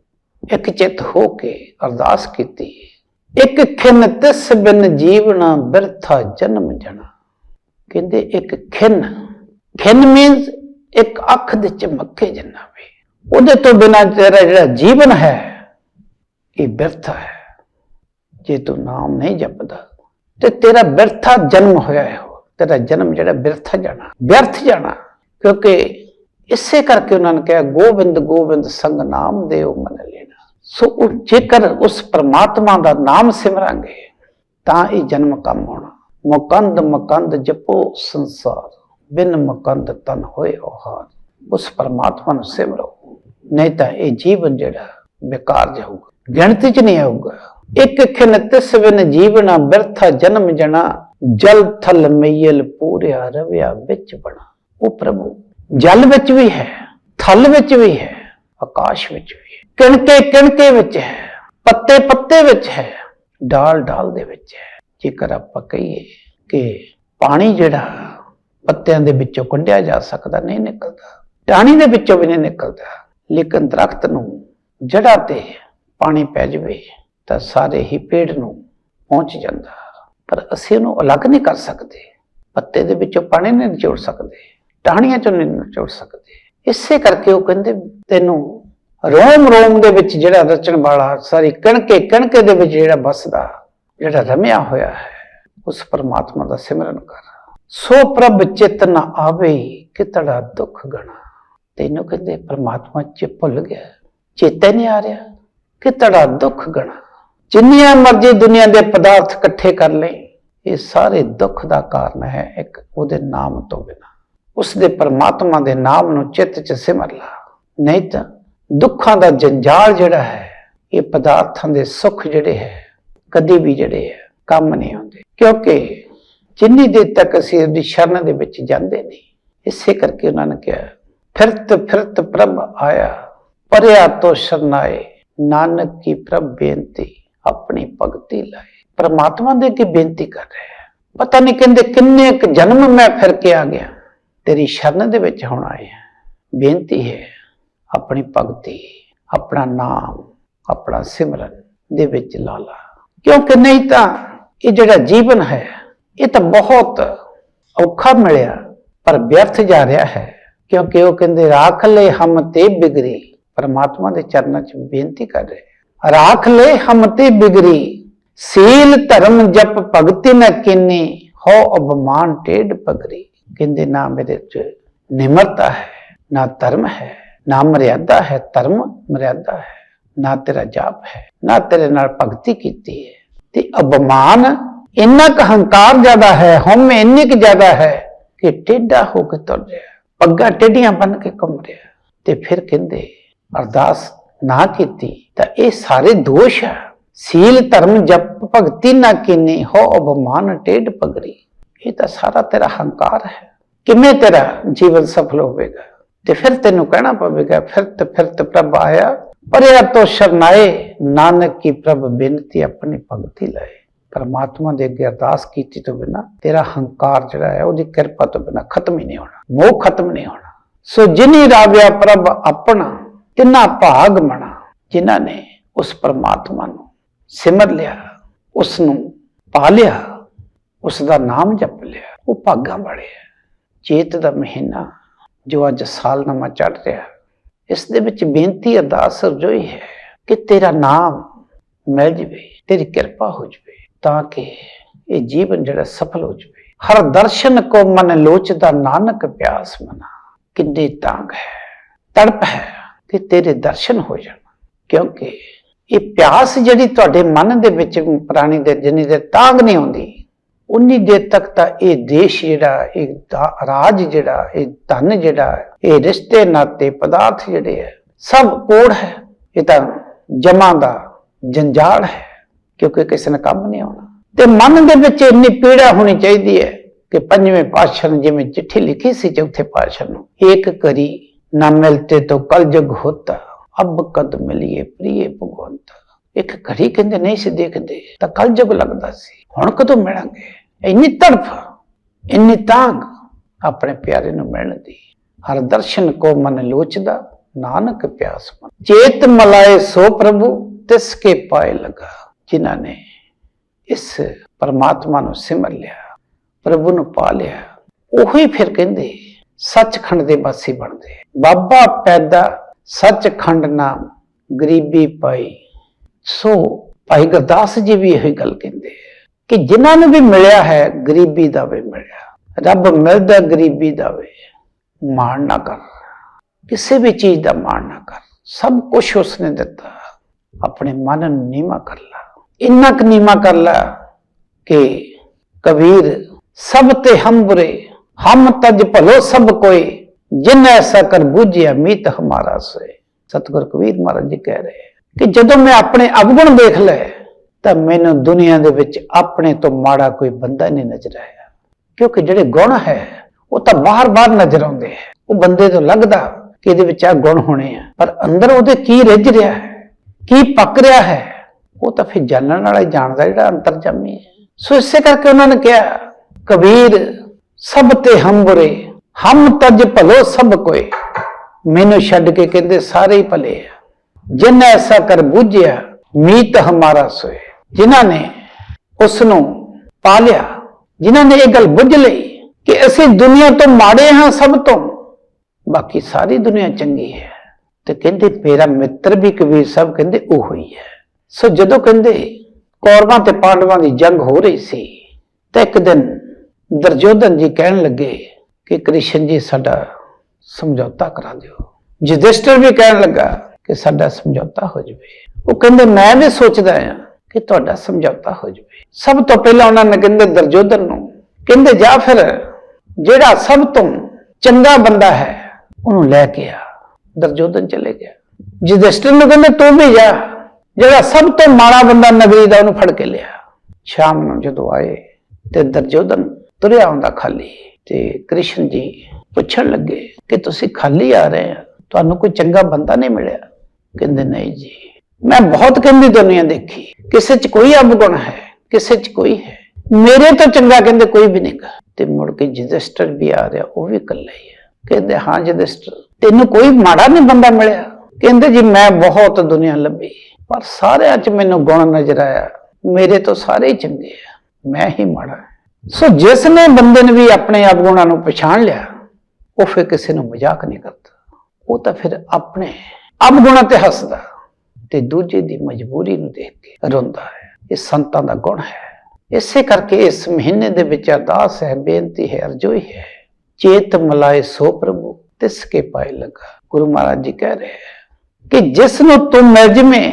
ਇੱਕ ਚਿੱਤ ਹੋ ਕੇ ਅਰਦਾਸ ਕੀਤੀ। ਇੱਕ ਖਿਨ ਤਿਸ ਬਿਨ ਜੀਵਣਾ ਬਿਰਥਾ ਜਨਮ ਜਣਾ ਕਹਿੰਦੇ ਇੱਕ ਖਿਨ। ਖਿੰਨ ਮੀਨਸ ਇੱਕ ਅੱਖ ਦੇ ਚਮੱਕੇ ਜਿੰਨਾ ਵੀ। ਉਹਦੇ ਤੋਂ ਬਿਨਾ ਤੇਰਾ ਜਿਹੜਾ ਜੀਵਨ ਹੈ, ਇਹ ਬਿਰਥਾ ਹੈ। ਜੇ ਤੂੰ ਨਾਮ ਨਹੀਂ ਜਪਦਾ, ਤੇ ਤੇਰਾ ਬਿਰਥਾ ਜਨਮ ਹੋਇਆ ਹੈ ਉਹ। ਤੇਰਾ ਜਨਮ ਜਿਹੜਾ ਬਿਰਥਾ ਜਾਣਾ ਬਿਰਥ ਜਾਣਾ। ਕਿਉਂਕਿ ਇਸੇ ਕਰਕੇ ਉਹਨਾਂ ਨੇ ਕਿਹਾ, ਗੋਬਿੰਦ ਗੋਬਿੰਦ ਸੰਗ ਨਾਮ ਦੇਉ ਮਨ ਲੈਣਾ। ਸੋ ਉਹ ਜੇਕਰ ਉਸ ਪ੍ਰਮਾਤਮਾ ਦਾ ਨਾਮ ਸਿਮਰਾਂਗੇ, ਤਾਂ ਇਹ ਜਨਮ ਕੰਮ ਹੋਣਾ ਮੁਕੰਦ ਮੁਕੰਦ ਜਪੋ ਸੰਸਾਰ, ਬਿਨ ਮੁਕੰਦ ਤਨ ਹੋਏ ਹਾਰ ਉਸ ਪਰਮਾਤਮਾ ਨੂੰ ਸਿਮਰੋ, ਨਹੀਂ ਤਾਂ ਇਹ ਜੀਵਨ ਜਿਹੜਾ ਬੇਕਾਰ ਜਾਊਗਾ ਗਿਣਤੀ ਚ ਨਹੀਂ ਆਊਗਾ। ਇੱਕ ਖਿਨ ਤਿਸ ਬਿਨ ਜੀਵਨਾ, ਬਿਰਥਾ ਜਨਮ ਜਣਾ ਜਲ ਥਲ ਮਈਲ ਪੂਰਿਆ ਰਵਿਆ ਵਿੱਚ ਬਣਾ। ਉਹ ਪ੍ਰਭੂ, ਜਲ ਵਿੱਚ ਵੀ ਹੈ, ਥਲ ਵਿੱਚ ਵੀ ਹੈ, ਆਕਾਸ਼ ਵਿੱਚ ਵੀ ਹੈ। ਕਿਣਕੇ ਕਿਣਕੇ ਵਿੱਚ ਹੈ, ਪੱਤੇ ਪੱਤੇ ਵਿੱਚ ਹੈ, ਡਾਲ ਡਾਲ ਦੇ ਵਿੱਚ ਹੈ। ਜੇਕਰ ਆਪਾਂ ਕਹੀਏ ਕਿ ਪਾਣੀ ਜਿਹੜਾ ਪੱਤਿਆਂ ਦੇ ਵਿੱਚੋਂ ਕੱਢਿਆ ਜਾ ਸਕਦਾ ਨਹੀਂ ਨਿਕਲਦਾ, ਟਾਹਣੀ ਦੇ ਵਿੱਚੋਂ ਵੀ ਨਹੀਂ ਨਿਕਲਦਾ, ਲੇਕਿਨ ਦਰਖਤ ਨੂੰ ਜੜ੍ਹਾਂ ਤੇ ਪਾਣੀ ਪੈ ਜਾਵੇ ਤਾਂ ਸਾਰੇ ਹੀ ਪੇੜ ਨੂੰ ਪਹੁੰਚ ਜਾਂਦਾ। ਪਰ ਅਸੀਂ ਉਹਨੂੰ ਅਲੱਗ ਨਹੀਂ ਕਰ ਸਕਦੇ। ਪੱਤੇ ਦੇ ਵਿੱਚੋਂ ਪਾਣੀ ਨਹੀਂ ਨਿਚੋੜ ਸਕਦੇ, ਟਾਹਣੀਆਂ ਚੋਂ ਨਹੀਂ ਨਿਚੋੜ ਸਕਦੇ। ਇਸੇ ਕਰਕੇ ਉਹ ਕਹਿੰਦੇ, ਤੈਨੂੰ ਰੋਮ ਰੋਮ ਦੇ ਵਿੱਚ ਜਿਹੜਾ ਰਚਣ ਵਾਲਾ, ਸਾਰੀ ਕਣਕੇ ਕਣਕੇ ਦੇ ਵਿੱਚ ਜਿਹੜਾ ਬਸਦਾ ਜਿਹੜਾ ਰਮਿਆ ਹੋਇਆ ਹੈ, ਉਸ ਪਰਮਾਤਮਾ ਦਾ ਸਿਮਰਨ ਕਰ। ਸੋ ਪ੍ਰਭ ਚਿਤ ਨ ਆਵੇ, ਕਿਤੜਾ ਦੁੱਖ ਗਣਾ। ਤੈਨੂੰ ਕਹਿੰਦੇ ਪਰਮਾਤਮਾ ਚ ਭੁੱਲ ਗਿਆ, ਚੇਤੇ ਨਹੀਂ ਆ ਰਿਹਾ, ਕਿਤੜਾ ਦੁੱਖ ਗਣਾ। ਜਿੰਨੀਆਂ ਮਰਜ਼ੀ ਦੁਨੀਆ ਦੇ ਪਦਾਰਥ ਇਕੱਠੇ ਕਰ ਲੈ, ਇਹ ਸਾਰੇ ਦੁੱਖ ਦਾ ਕਾਰਨ ਹੈ ਇੱਕ, ਉਹਦੇ ਨਾਮ ਤੋਂ ਬਿਨਾ। ਉਸ ਦੇ ਪਰਮਾਤਮਾ ਦੇ ਨਾਮ ਨੂੰ ਚਿੱਤ ਚ ਸਿਮਰ ਲਾ। ਨਹੀਂ ਤਾਂ ਦੁੱਖਾਂ ਦਾ ਜੰਜਾਲ ਜਿਹੜਾ ਹੈ, ਇਹ ਪਦਾਰਥਾਂ ਦੇ ਸੁੱਖ ਜਿਹੜੇ ਹੈ ਕਦੇ ਵੀ ਜਿਹੜੇ ਹੈ ਕੰਮ ਨਹੀਂ ਆਉਂਦੇ। ਕਿਉਂਕਿ ਜਿੰਨੀ ਦੇਰ ਤੱਕ ਅਸੀਂ ਉਹਦੀ ਸ਼ਰਨ ਦੇ ਵਿੱਚ ਜਾਂਦੇ ਨਹੀਂ, ਇਸੇ ਕਰਕੇ ਉਹਨਾਂ ਨੇ ਕਿਹਾ, ਫਿਰਤ ਫਿਰਤ ਪ੍ਰਭ ਆਇਆ, ਪਰਿਆ ਤੋਂ ਸ਼ਰਨਾਏ ਨਾਨਕ ਕੀ ਪ੍ਰਭ ਬੇਨਤੀ, ਆਪਣੀ ਭਗਤੀ ਲਾਏ। ਪਰਮਾਤਮਾ ਦੇ ਅੱਗੇ ਬੇਨਤੀ ਕਰ ਰਿਹਾ ਹੈ। ਪਤਾ ਨਹੀਂ ਕਹਿੰਦੇ ਕਿੰਨੇ ਕੁ ਜਨਮ ਮੈਂ ਫਿਰ ਕੇ ਆ ਗਿਆ। ਤੇਰੀ ਸ਼ਰਨ ਦੇ ਵਿੱਚ ਹੁਣ ਆਏ ਹਾਂ। ਬੇਨਤੀ ਹੈ, ਆਪਣੀ ਭਗਤੀ, ਆਪਣਾ ਨਾਮ, ਆਪਣਾ ਸਿਮਰਨ ਦੇ ਵਿੱਚ ਲਾ ਲਾ। ਕਿਉਂਕਿ ਨਹੀਂ ਤਾਂ ਇਹ ਜਿਹੜਾ ਜੀਵਨ ਹੈ, ਇਹ ਤਾਂ ਬਹੁਤ ਔਖਾ ਮਿਲਿਆ, ਪਰ ਵਿਅਰਥ ਜਾ ਰਿਹਾ ਹੈ। ਕਿਉਂਕਿ ਉਹ ਕਹਿੰਦੇ, ਰਾਖ ਲੈ ਹਮ ਤੇ ਬਿਗਰੀ। ਪਰਮਾਤਮਾ ਦੇ ਚਰਨਾਂ 'ਚ ਬੇਨਤੀ ਕਰ ਰਹੇ ਰਾਖ ਲੈ ਹਮ ਤੇ ਬਿਗਰੀ। ਸੀਲ ਧਰਮ ਜਪ ਭਗਤੀ ਨ ਕਿੰਨੀ। ਹੋ ਅਬਮਾਨ ਟੇਢ ਪਗਰੀ। ਕਹਿੰਦੇ, ਨਾ ਮੇਰੇ 'ਚ ਨਿਮਰਤਾ ਹੈ, ਨਾ ਧਰਮ ਹੈ, ਨਾ ਮਰਿਆਦਾ ਹੈ, ਧਰਮ ਮਰਿਆਦਾ ਹੈ। ਨਾ ਤੇਰਾ ਜਾਪ ਹੈ, ਨਾ ਤੇਰੇ ਨਾਲ ਭਗਤੀ ਕੀਤੀ ਹੈ। ਤੇ ਅਬਮਾਨ ਇੰਨਾ ਕੁ ਹੰਕਾਰ ਜ਼ਿਆਦਾ ਹੈ, ਹਉਮ ਇੰਨੀ ਕੁ ਜ਼ਿਆਦਾ ਹੈ ਕਿ ਟੇਢਾ ਹੋ ਕੇ ਤੁਰ ਰਿਹਾ। ਪੱਗਾਂ ਟੇਢੀਆਂ ਬਨ ਕੇ ਘੁੰਮ ਰਿਹਾ ਤੇ ਫਿਰ ਕਹਿੰਦੇ, ਅਰਦਾਸ ਨਾ ਕੀਤੀ ਤਾਂ ਇਹ ਸਾਰੇ ਦੋਸ਼ ਹੈ ਸੀਲ ਧਰਮ ਜਪ ਭਗਤੀ ਨਾ ਕੀਨੀ, ਹੋ ਅਬਮਾਨ ਟੇਢ ਪਗਰੀ। ਇਹ ਤਾਂ ਸਾਰਾ ਤੇਰਾ ਹੰਕਾਰ ਹੈ। ਕਿਵੇਂ ਤੇਰਾ ਜੀਵਨ ਸਫਲ ਹੋਵੇਗਾ? ਤੇ ਫਿਰ ਤੈਨੂੰ ਕਹਿਣਾ ਪਵੇਗਾ ਫਿਰਤ ਫਿਰਤ ਪ੍ਰਭ ਆਇਆ ਪਰਿਆ ਤੋਂ ਸ਼ਰਨਾਏ, ਨਾਨਕ ਕੀ ਪ੍ਰਭ ਬੇਨਤੀ ਆਪਣੀ ਭਗਤੀ ਲਏ। ਪਰਮਾਤਮਾ ਦੇ ਅੱਗੇ ਅਰਦਾਸ ਕੀਤੀ ਤੋਂ ਬਿਨਾ ਤੇਰਾ ਹੰਕਾਰ ਜਿਹੜਾ ਹੈ, ਉਹਦੀ ਕਿਰਪਾ ਤੋਂ ਬਿਨਾ ਖਤਮ ਹੀ ਨਹੀਂ ਹੋਣਾ, ਮੋਹ ਖਤਮ ਨਹੀਂ ਹੋਣਾ। ਸੋ ਜਿਨੀ ਰਾਵਿਆ ਪ੍ਰਭ ਆਪਣਾ, ਤਿੰਨਾ ਭਾਗ ਮਣਾ, ਜਿਨ੍ਹਾਂ ਨੇ ਉਸ ਪਰਮਾਤਮਾ ਨੂੰ ਸਿਮਰ ਲਿਆ ਉਸ ਨੂੰ ਪਾ ਲਿਆ ਉਸ ਦਾ ਨਾਮ ਜਪ ਲਿਆ, ਉਹ ਭਾਗਾਂ ਵਾਲੇ ਚੇਤ ਦਾ ਮਹੀਨਾ ਜੋ ਅੱਜ ਸਾਲਨਾਮਾ ਚੜ ਰਿਹਾ ਇਸ ਦੇ ਵਿੱਚ ਬੇਨਤੀ ਅਰਦਾਸ ਰਜੋਈ ਹੈ ਕਿ ਤੇਰਾ ਨਾਮ ਮਿਲ ਜਵੇ, ਤੇਰੀ ਕਿਰਪਾ ਹੋ ਜਵੇ, ਤਾਂ ਕਿ ਇਹ ਜੀਵਨ ਜਿਹੜਾ ਸਫਲ ਹੋ ਜਵੇ। ਹਰ ਦਰਸ਼ਨ ਕੋ ਮਨ ਲੋਚਦਾ ਨਾਨਕ ਪਿਆਸ ਮਨਾ। ਕਿੰਨੇ ਤਾਂਗ ਹੈ, ਤੜਪ ਹੈ ਕਿ ਤੇਰੇ ਦਰਸ਼ਨ ਹੋ ਜਾਣ। ਕਿਉਂਕਿ ਇਹ ਪਿਆਸ ਜਿਹੜੀ ਤੁਹਾਡੇ ਮਨ ਦੇ ਵਿੱਚ ਪ੍ਰਾਣੀ ਦੇ ਜਿੰਨੀ ਦੇ ਤਾਂਗ ਨਹੀਂ ਹੁੰਦੀ ਉਨੀ ਦੇਰ ਤੱਕ ਤਾਂ ਇਹ ਦੇਸ਼ ਜਿਹੜਾ, ਇਹ ਦਾ- ਰਾਜ ਜਿਹੜਾ, ਇਹ ਧਨ ਜਿਹੜਾ, ਇਹ ਰਿਸ਼ਤੇ ਨਾਤੇ ਪਦਾਰਥ ਜਿਹੜੇ ਹੈ, ਸਭ ਕੋੜ ਹੈ। ਇਹ ਤਾਂ ਜਮਾਂ ਦਾ ਜੰਜਾਲ ਹੈ, ਕਿਉਂਕਿ ਕਿਸੇ ਨੇ ਕੰਮ ਨਹੀਂ ਆਉਣਾ। ਤੇ ਮਨ ਦੇ ਵਿੱਚ ਇੰਨੀ ਪੀੜਾ ਹੋਣੀ ਚਾਹੀਦੀ ਹੈ ਕਿ ਪੰਜਵੇਂ ਪਾਤਸ਼ਾਹ ਨੇ ਜਿਵੇਂ ਚਿੱਠੀ ਲਿਖੀ ਸੀ ਚੌਥੇ ਪਾਤਸ਼ਾਹ ਨੂੰ ਇੱਕ ਕਰੀ ਨਾ ਮਿਲਤੇ ਤੋ ਕਲ ਜਗ ਹੋਤਾ, ਅਬ ਕਦ ਮਿਲੀਏ ਪ੍ਰੀਏ ਭਗਵੰਤ। ਇੱਕ ਘੜੀ ਕਹਿੰਦੇ, ਨਹੀਂ ਸੀ ਦੇਖਦੇ। ਤਾਂ ਕਲ ਜਗ ਲੱਗਦਾ ਸੀ। ਹੁਣ ਕਦੋਂ ਮਿਲਾਂਗੇ। ਇੰਨੀ ਤੜਫ, ਇੰਨੀ ਤਾਂਗ ਆਪਣੇ ਪਿਆਰੇ ਨੂੰ ਮਿਲਣ ਦੀ। ਹਰ ਦਰਸ਼ਨ ਕੋ ਮਨ ਲੋਚਦਾ, ਨਾਨਕ ਪਿਆਸ ਮਨ। ਚੇਤ ਮਲਾਏ ਸੋ ਪ੍ਰਭੂ, ਤਿਸ ਕੇ ਪਾਏ ਲਗਾ। ਜਿਨ੍ਹਾਂ ਨੇ ਇਸ ਪਰਮਾਤਮਾ ਨੂੰ ਸਿਮਰ ਲਿਆ, ਪ੍ਰਭੂ ਨੂੰ ਪਾ ਲਿਆ, ਉਹੀ ਫਿਰ ਕਹਿੰਦੇ, ਸੱਚਖੰਡ ਦੇ ਵਾਸੀ ਬਣਦੇ। ਬਾਬਾ ਪੈਦਾ, ਸੱਚਖੰਡ ਨਾਮ, ਗਰੀਬੀ ਪਾਈ। ਸੋ ਭਾਈ ਗੁਰਦਾਸ ਜੀ ਵੀ ਇਹੀ ਗੱਲ ਕਹਿੰਦੇ। ਕਿ ਜਿਨ੍ਹਾਂ ਨੂੰ ਵੀ ਮਿਲਿਆ ਹੈ, ਗਰੀਬੀ ਦਾ ਵੀ ਮਿਲਿਆ। ਰੱਬ ਮਿਲਦਾ, ਗਰੀਬੀ ਦਾ ਵੀ। ਮਾਣ ਨਾ ਕਰ। ਕਿਸੇ ਵੀ ਚੀਜ਼ ਦਾ ਮਾਣ ਨਾ ਕਰ। ਸਭ ਕੁਝ ਉਸਨੇ ਦਿੱਤਾ। ਆਪਣੇ ਮਨ ਨੂੰ ਨੀਵਾ ਕਰ ਲਾ। ਇੰਨਾ ਕੁ ਨੀਵਾ ਕਰ ਲਾ ਕਿ ਕਬੀਰ, ਸਭ ਤੇ ਹਮ ਬੁਰੇ ਹਮ ਤਜ ਭਲੋ ਸਭ ਕੋਈ ਜਿਨ ਐਸਾ ਕਰ ਬੁਝਿਆ ਮੀਤ ਹਮਾਰਾ ਸੋਏ। ਸਤਿਗੁਰ ਕਬੀਰ ਮਹਾਰਾਜ ਜੀ ਕਹਿ ਰਹੇ ਕਿ ਜਦੋਂ ਮੈਂ ਆਪਣੇ ਅਵਗੁਣ ਦੇਖ ਲਏ ਤਾਂ ਮੈਨੂੰ ਦੁਨੀਆ ਦੇ ਵਿੱਚ ਆਪਣੇ ਤੋਂ ਮਾੜਾ ਕੋਈ ਬੰਦਾ ਨਹੀਂ ਨਜ਼ਰ ਆਇਆ। ਕਿਉਂਕਿ ਜਿਹੜੇ ਗੁਣ ਹੈ, ਉਹ ਤਾਂ ਬਾਹਰ-ਬਾਹਰ ਨਜ਼ਰ ਆਉਂਦੇ ਹੈ। ਉਹ ਬੰਦੇ ਤੋਂ ਲੱਗਦਾ ਕਿ ਇਹਦੇ ਵਿੱਚ ਆ ਗੁਣ ਹੋਣੇ ਆ। ਪਰ ਅੰਦਰ ਉਹਦੇ ਕੀ ਰਿੱਝ ਰਿਹਾ ਹੈ, ਕੀ ਪੱਕ ਰਿਹਾ ਹੈ, ਉਹ ਤਾਂ ਫਿਰ ਜਾਣਨ ਵਾਲਾ ਜਾਣਦਾ ਜਿਹੜਾ ਅੰਤਰਜਾਮੀ ਹੈ। ਸੋ ਇਸੇ ਕਰਕੇ ਉਹਨਾਂ ਨੇ ਕਿਹਾ, ਕਬੀਰ, ਸਭ ਤੇ ਹਮ ਬੁਰੇ ਹਮ ਤਜ ਭਲੋ ਸਭ ਕੋਏ। ਮੈਨੂੰ ਛੱਡ ਕੇ ਕਹਿੰਦੇ ਸਾਰੇ ਹੀ ਭਲੇ ਆ। ਜਿਨ ਐਸਾ ਕਰ ਬੁੱਝਿਆ, ਮੀਤ ਹਮਾਰਾ ਸੋਏ। ਜਿਨ੍ਹਾਂ ਨੇ ਉਸ ਨੂੰ ਪਾ ਲਿਆ ਜਿਨ੍ਹਾਂ ਨੇ ਇਹ ਗੱਲ ਬੁੱਝ ਲਈ ਕਿ ਅਸੀਂ ਦੁਨੀਆ ਤੋਂ ਮਾੜੇ ਹਾਂ ਸਭ ਤੋਂ, ਬਾਕੀ ਸਾਰੀ ਦੁਨੀਆ ਚੰਗੀ ਹੈ। ਤੇ ਕਹਿੰਦੇ ਮੇਰਾ ਮਿੱਤਰ ਵੀ ਕਬੀਰ ਸਾਹਿਬ ਕਹਿੰਦੇ ਉਹ ਹੀ ਹੈ। ਸੋ ਜਦੋਂ ਕਹਿੰਦੇ ਕੌਰਵਾਂ ਤੇ ਪਾਂਡਵਾਂ ਦੀ ਜੰਗ ਹੋ ਰਹੀ ਸੀ, ਤੇ ਇੱਕ ਦਿਨ ਦਰਜੋਧਨ ਜੀ ਕਹਿਣ ਲੱਗੇ ਕਿ ਕ੍ਰਿਸ਼ਨ ਜੀ, ਸਾਡਾ ਸਮਝੌਤਾ ਕਰਾ ਦਿਓ। ਯੁਧਿਸ਼ਠਰ ਵੀ ਕਹਿਣ ਲੱਗਾ ਕਿ ਸਾਡਾ ਸਮਝੌਤਾ ਹੋ ਜਾਵੇ। ਉਹ ਕਹਿੰਦੇ, ਮੈਂ ਵੀ ਸੋਚਦਾ ਆ ਕਿ ਤੁਹਾਡਾ ਸਮਝੌਤਾ ਹੋ ਜਾਵੇ। ਸਭ ਤੋਂ ਪਹਿਲਾਂ ਉਹਨਾਂ ਨੇ ਕਹਿੰਦੇ ਦਰਜੋਧਨ ਨੂੰ ਕਹਿੰਦੇ, ਜਾ ਫਿਰ, ਜਿਹੜਾ ਸਭ ਤੋਂ ਚੰਗਾ ਬੰਦਾ ਹੈ, ਉਹਨੂੰ ਲੈ ਕੇ ਆ। ਦਰਜੋਧਨ ਚਲੇ ਗਿਆ। ਯੁਧਿਸ਼ਠਰ ਨੂੰ ਕਹਿੰਦੇ, ਤੂੰ ਵੀ ਜਾ। ਜਿਹੜਾ ਸਭ ਤੋਂ ਮਾੜਾ ਬੰਦਾ ਨਗਰੀ ਦਾ, ਉਹਨੂੰ ਫੜ ਕੇ ਲਿਆ। ਸ਼ਾਮ ਨੂੰ ਜਦੋਂ ਆਏ ਤੇ ਦਰਜੋਧਨ ਤੁਰਿਆ ਆਉਂਦਾ ਖਾਲੀ ਤੇ ਕ੍ਰਿਸ਼ਨ ਜੀ ਪੁੱਛਣ ਲੱਗੇ ਕਿ, ਤੁਸੀਂ ਖਾਲੀ ਆ ਰਹੇ ਆ, ਤੁਹਾਨੂੰ ਕੋਈ ਚੰਗਾ ਬੰਦਾ ਨਹੀਂ ਮਿਲਿਆ? ਕਹਿੰਦੇ, ਨਹੀਂ ਜੀ, ਮੈਂ ਬਹੁਤ ਕਹਿੰਦੀ ਦੁਨੀਆ ਦੇਖੀ। ਕਿਸੇ 'ਚ ਕੋਈ ਅਵਗੁਣ ਹੈ, ਕਿਸੇ 'ਚ ਕੋਈ ਹੈ। ਮੇਰੇ ਤੋਂ ਚੰਗਾ ਕਹਿੰਦੇ ਕੋਈ ਵੀ ਨਹੀਂਗਾ ਤੇ ਮੁੜ ਕੇ ਯੁਧਿਸ਼ਠਰ ਵੀ ਆ ਰਿਹਾ, ਉਹ ਵੀ ਇਕੱਲਾ ਹੀ ਹੈ ਕਹਿੰਦੇ, ਹਾਂ ਯੁਧਿਸ਼ਠਰ ਤੈਨੂੰ ਕੋਈ ਮਾੜਾ ਨਹੀਂ ਬੰਦਾ ਮਿਲਿਆ। ਕਹਿੰਦੇ, ਜੀ ਮੈਂ ਬਹੁਤ ਦੁਨੀਆ ਲੱਭੀ, ਪਰ ਸਾਰਿਆਂ 'ਚ ਮੈਨੂੰ ਗੁਣ ਨਜ਼ਰ ਆਇਆ। ਮੇਰੇ ਤੋਂ ਸਾਰੇ ਹੀ ਚੰਗੇ ਆ, ਮੈਂ ਹੀ ਮਾੜਾ ਸੋ ਜਿਸ ਨੇ ਬੰਦੇ ਨੇ ਵੀ ਆਪਣੇ ਅਵਗੁਣਾਂ ਨੂੰ ਪਛਾਣ ਲਿਆ, ਉਹ ਫਿਰ ਕਿਸੇ ਨੂੰ ਮਜ਼ਾਕ ਨਹੀਂ ਕਰਦਾ। ਉਹ ਤਾਂ ਫਿਰ ਆਪਣੇ ਅਵਗੁਣਾਂ ਤੇ ਹੱਸਦਾ। ਤੇ ਦੂਜੇ ਦੀ ਮਜਬੂਰੀ ਨੂੰ ਦੇਖ ਕੇ ਰੋਂਦਾ ਹੈ। ਇਹ ਸੰਤਾਂ ਦਾ ਗੁਣ ਹੈ। ਇਸੇ ਕਰਕੇ ਇਸ ਮਹੀਨੇ ਦੇ ਵਿੱਚ ਅਰਦਾਸ ਹੈ, ਬੇਨਤੀ ਹੈ, ਅਰਜ਼ੋਈ ਹੈ। ਚੇਤ ਮਲਾਏ ਸੋ ਪ੍ਰਭੂ, ਤਿਸ ਕੇ ਪਾਏ ਲਗਾ। ਗੁਰੂ ਮਹਾਰਾਜ ਜੀ ਕਹਿ ਰਹੇ ਹੈ ਕਿ ਜਿਸ ਨੂੰ ਤੂੰ ਮਿਲ ਜਵੇਂ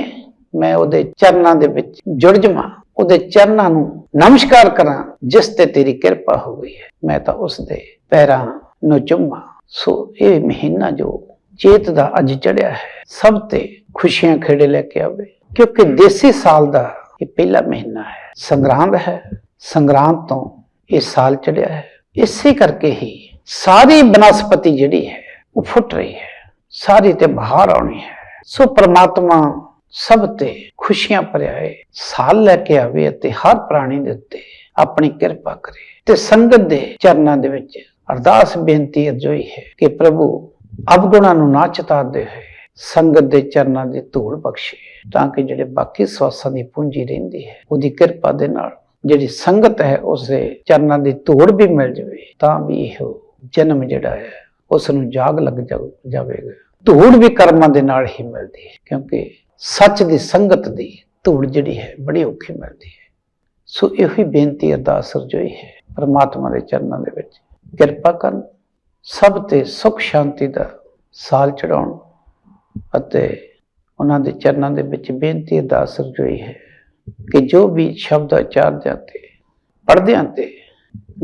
ਮੈਂ ਉਹਦੇ ਚਰਨਾਂ ਦੇ ਵਿੱਚ ਜੁੜ ਜਾਵਾਂ ਉਹਦੇ ਚਰਨਾਂ ਨੂੰ ਨਮਸਕਾਰ ਕਰਾਂ, ਜਿਸ ਤੇ ਤੇਰੀ ਕਿਰਪਾ ਹੋ ਗਈ ਹੈ, ਮੈਂ ਤਾਂ ਉਸ ਦੇ ਪੈਰਾਂ ਨੂੰ ਚੁੰਮਾਂ। ਸੋ ਇਹ ਮਹੀਨਾ ਜੋ ਚੇਤ ਦਾ ਅੱਜ ਚੜਿਆ ਹੈ। ਸਭ ਤੇ ਖੁਸ਼ੀਆਂ ਖੇੜੇ ਲੈ ਕੇ ਆਵੇ। ਕਿਉਂਕਿ ਦੇਸੀ ਸਾਲ ਦਾ ਇਹ ਪਹਿਲਾ ਮਹੀਨਾ ਹੈ। ਸੰਗਰਾਂਦ ਹੈ। ਸੰਗਰਾਂਦ ਤੋਂ ਇਹ ਸਾਲ ਚੜਿਆ ਹੈ। ਇਸੇ ਕਰਕੇ ਹੀ ਸਾਰੀ ਬਨਸਪਤੀ ਜਿਹੜੀ ਹੈ, ਉਹ ਫੁੱਟ ਰਹੀ ਹੈ। ਸਾਰੀ ਤੇ ਬਹਾਰ ਆਉਣੀ ਹੈ। ਸੋ ਪ੍ਰਮਾਤਮਾ ਸਭ ਤੇ ਖੁਸ਼ੀਆਂ ਭਰਿਆ ਹੈ ਸਾਲ ਲੈ ਕੇ ਆਵੇ ਅਤੇ ਹਰ ਪ੍ਰਾਣੀ ਦੇ ਉੱਤੇ ਆਪਣੀ ਕਿਰਪਾ ਕਰੇ। ਤੇ ਸੰਗਤ ਦੇ ਚਰਨਾਂ ਦੇ ਵਿੱਚ ਅਰਦਾਸ ਬੇਨਤੀ ਅਜੋਈ ਹੈ ਕਿ ਪ੍ਰਭੂ ਅਵਗੁਣਾਂ ਨੂੰ ਨਾ ਚਿਤਾਰਦੇ ਹੋਏ ਸੰਗਤ ਦੇ ਚਰਨਾਂ ਦੀ ਧੂੜ ਬਖਸ਼ੇ, ਤਾਂ ਕਿ ਜਿਹੜੇ ਬਾਕੀ ਸਵਾਸਾਂ ਦੀ ਪੂੰਜੀ ਰਹਿੰਦੀ ਹੈ, ਉਹਦੀ ਕਿਰਪਾ ਦੇ ਨਾਲ ਜਿਹੜੀ ਸੰਗਤ ਹੈ ਉਸੇ ਚਰਨਾਂ ਦੀ ਧੂੜ ਵੀ ਮਿਲ ਜਾਵੇ, ਤਾਂ ਵੀ ਇਹ ਜਨਮ ਜਿਹੜਾ ਹੈ ਉਸ ਨੂੰ ਜਾਗ ਲੱਗ ਜਾ- ਜਾਵੇਗਾ। ਧੂੜ ਵੀ ਕਰਮਾਂ ਦੇ ਨਾਲ ਹੀ ਮਿਲਦੀ ਹੈ, ਕਿਉਂਕਿ ਸੱਚ ਦੀ ਸੰਗਤ ਦੀ ਧੂੜ ਜਿਹੜੀ ਹੈ, ਬੜੀ ਔਖੀ ਮਿਲਦੀ ਹੈ। ਸੋ ਇਹੋ ਹੀ ਬੇਨਤੀ ਅਰਦਾਸ ਰਜੋਈ ਹੈ, ਪਰਮਾਤਮਾ ਦੇ ਚਰਨਾਂ ਦੇ ਵਿੱਚ। ਕਿਰਪਾ ਕਰਨ ਸਭ ਤੇ ਸੁਖ ਸ਼ਾਂਤੀ ਦਾ ਸਾਲ ਚੜਾਉਣ ਅਤੇ ਉਹਨਾਂ ਦੇ ਚਰਨਾਂ ਦੇ ਵਿੱਚ ਬੇਨਤੀ ਅਰਦਾਸ ਰਜੋਈ ਹੈ ਕਿ ਜੋ ਵੀ ਸ਼ਬਦ ਉਚਾਰਦਿਆਂ ਤੇ, ਪੜ੍ਹਦਿਆਂ ਤੇ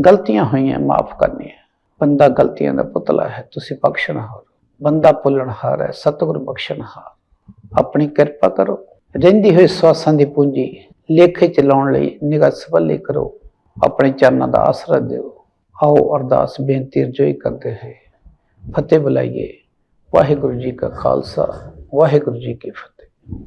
ਗਲਤੀਆਂ ਹੋਈਆਂ, ਮਾਫ ਕਰਨੀਆਂ। ਬੰਦਾ ਗਲਤੀਆਂ ਦਾ ਪੁਤਲਾ ਹੈ, ਤੁਸੀਂ ਬਖਸ਼ਣਹਾਰ ਬੰਦਾ ਭੁੱਲਣਹਾਰ ਹੈ, ਸਤਿਗੁਰ ਬਖਸ਼ਣਹਾਰ ਆਪਣੀ ਕਿਰਪਾ ਕਰੋ। ਰਹਿੰਦੀ ਹੋਈ ਸਵਾਸਾਂ ਦੀ ਪੂੰਜੀ ਲੇਖੇ ਚ ਲਾਉਣ ਲਈ ਨਿਗਾਹ ਸਵੱਲੇ ਕਰੋ। ਆਪਣੇ ਚਰਨਾਂ ਦਾ ਆਸਰਾ ਦਿਓ। ਆਓ ਅਰਦਾਸ ਬੇਨਤੀ ਰਜੋਈ ਕਰਦੇ ਹੈ ਫਤਿਹ ਬੁਲਾਈਏ। ਵਾਹਿਗੁਰੂ ਜੀ ਕਾ ਖਾਲਸਾ, ਵਾਹਿਗੁਰੂ ਜੀ ਕੀ ਫਤਿਹ।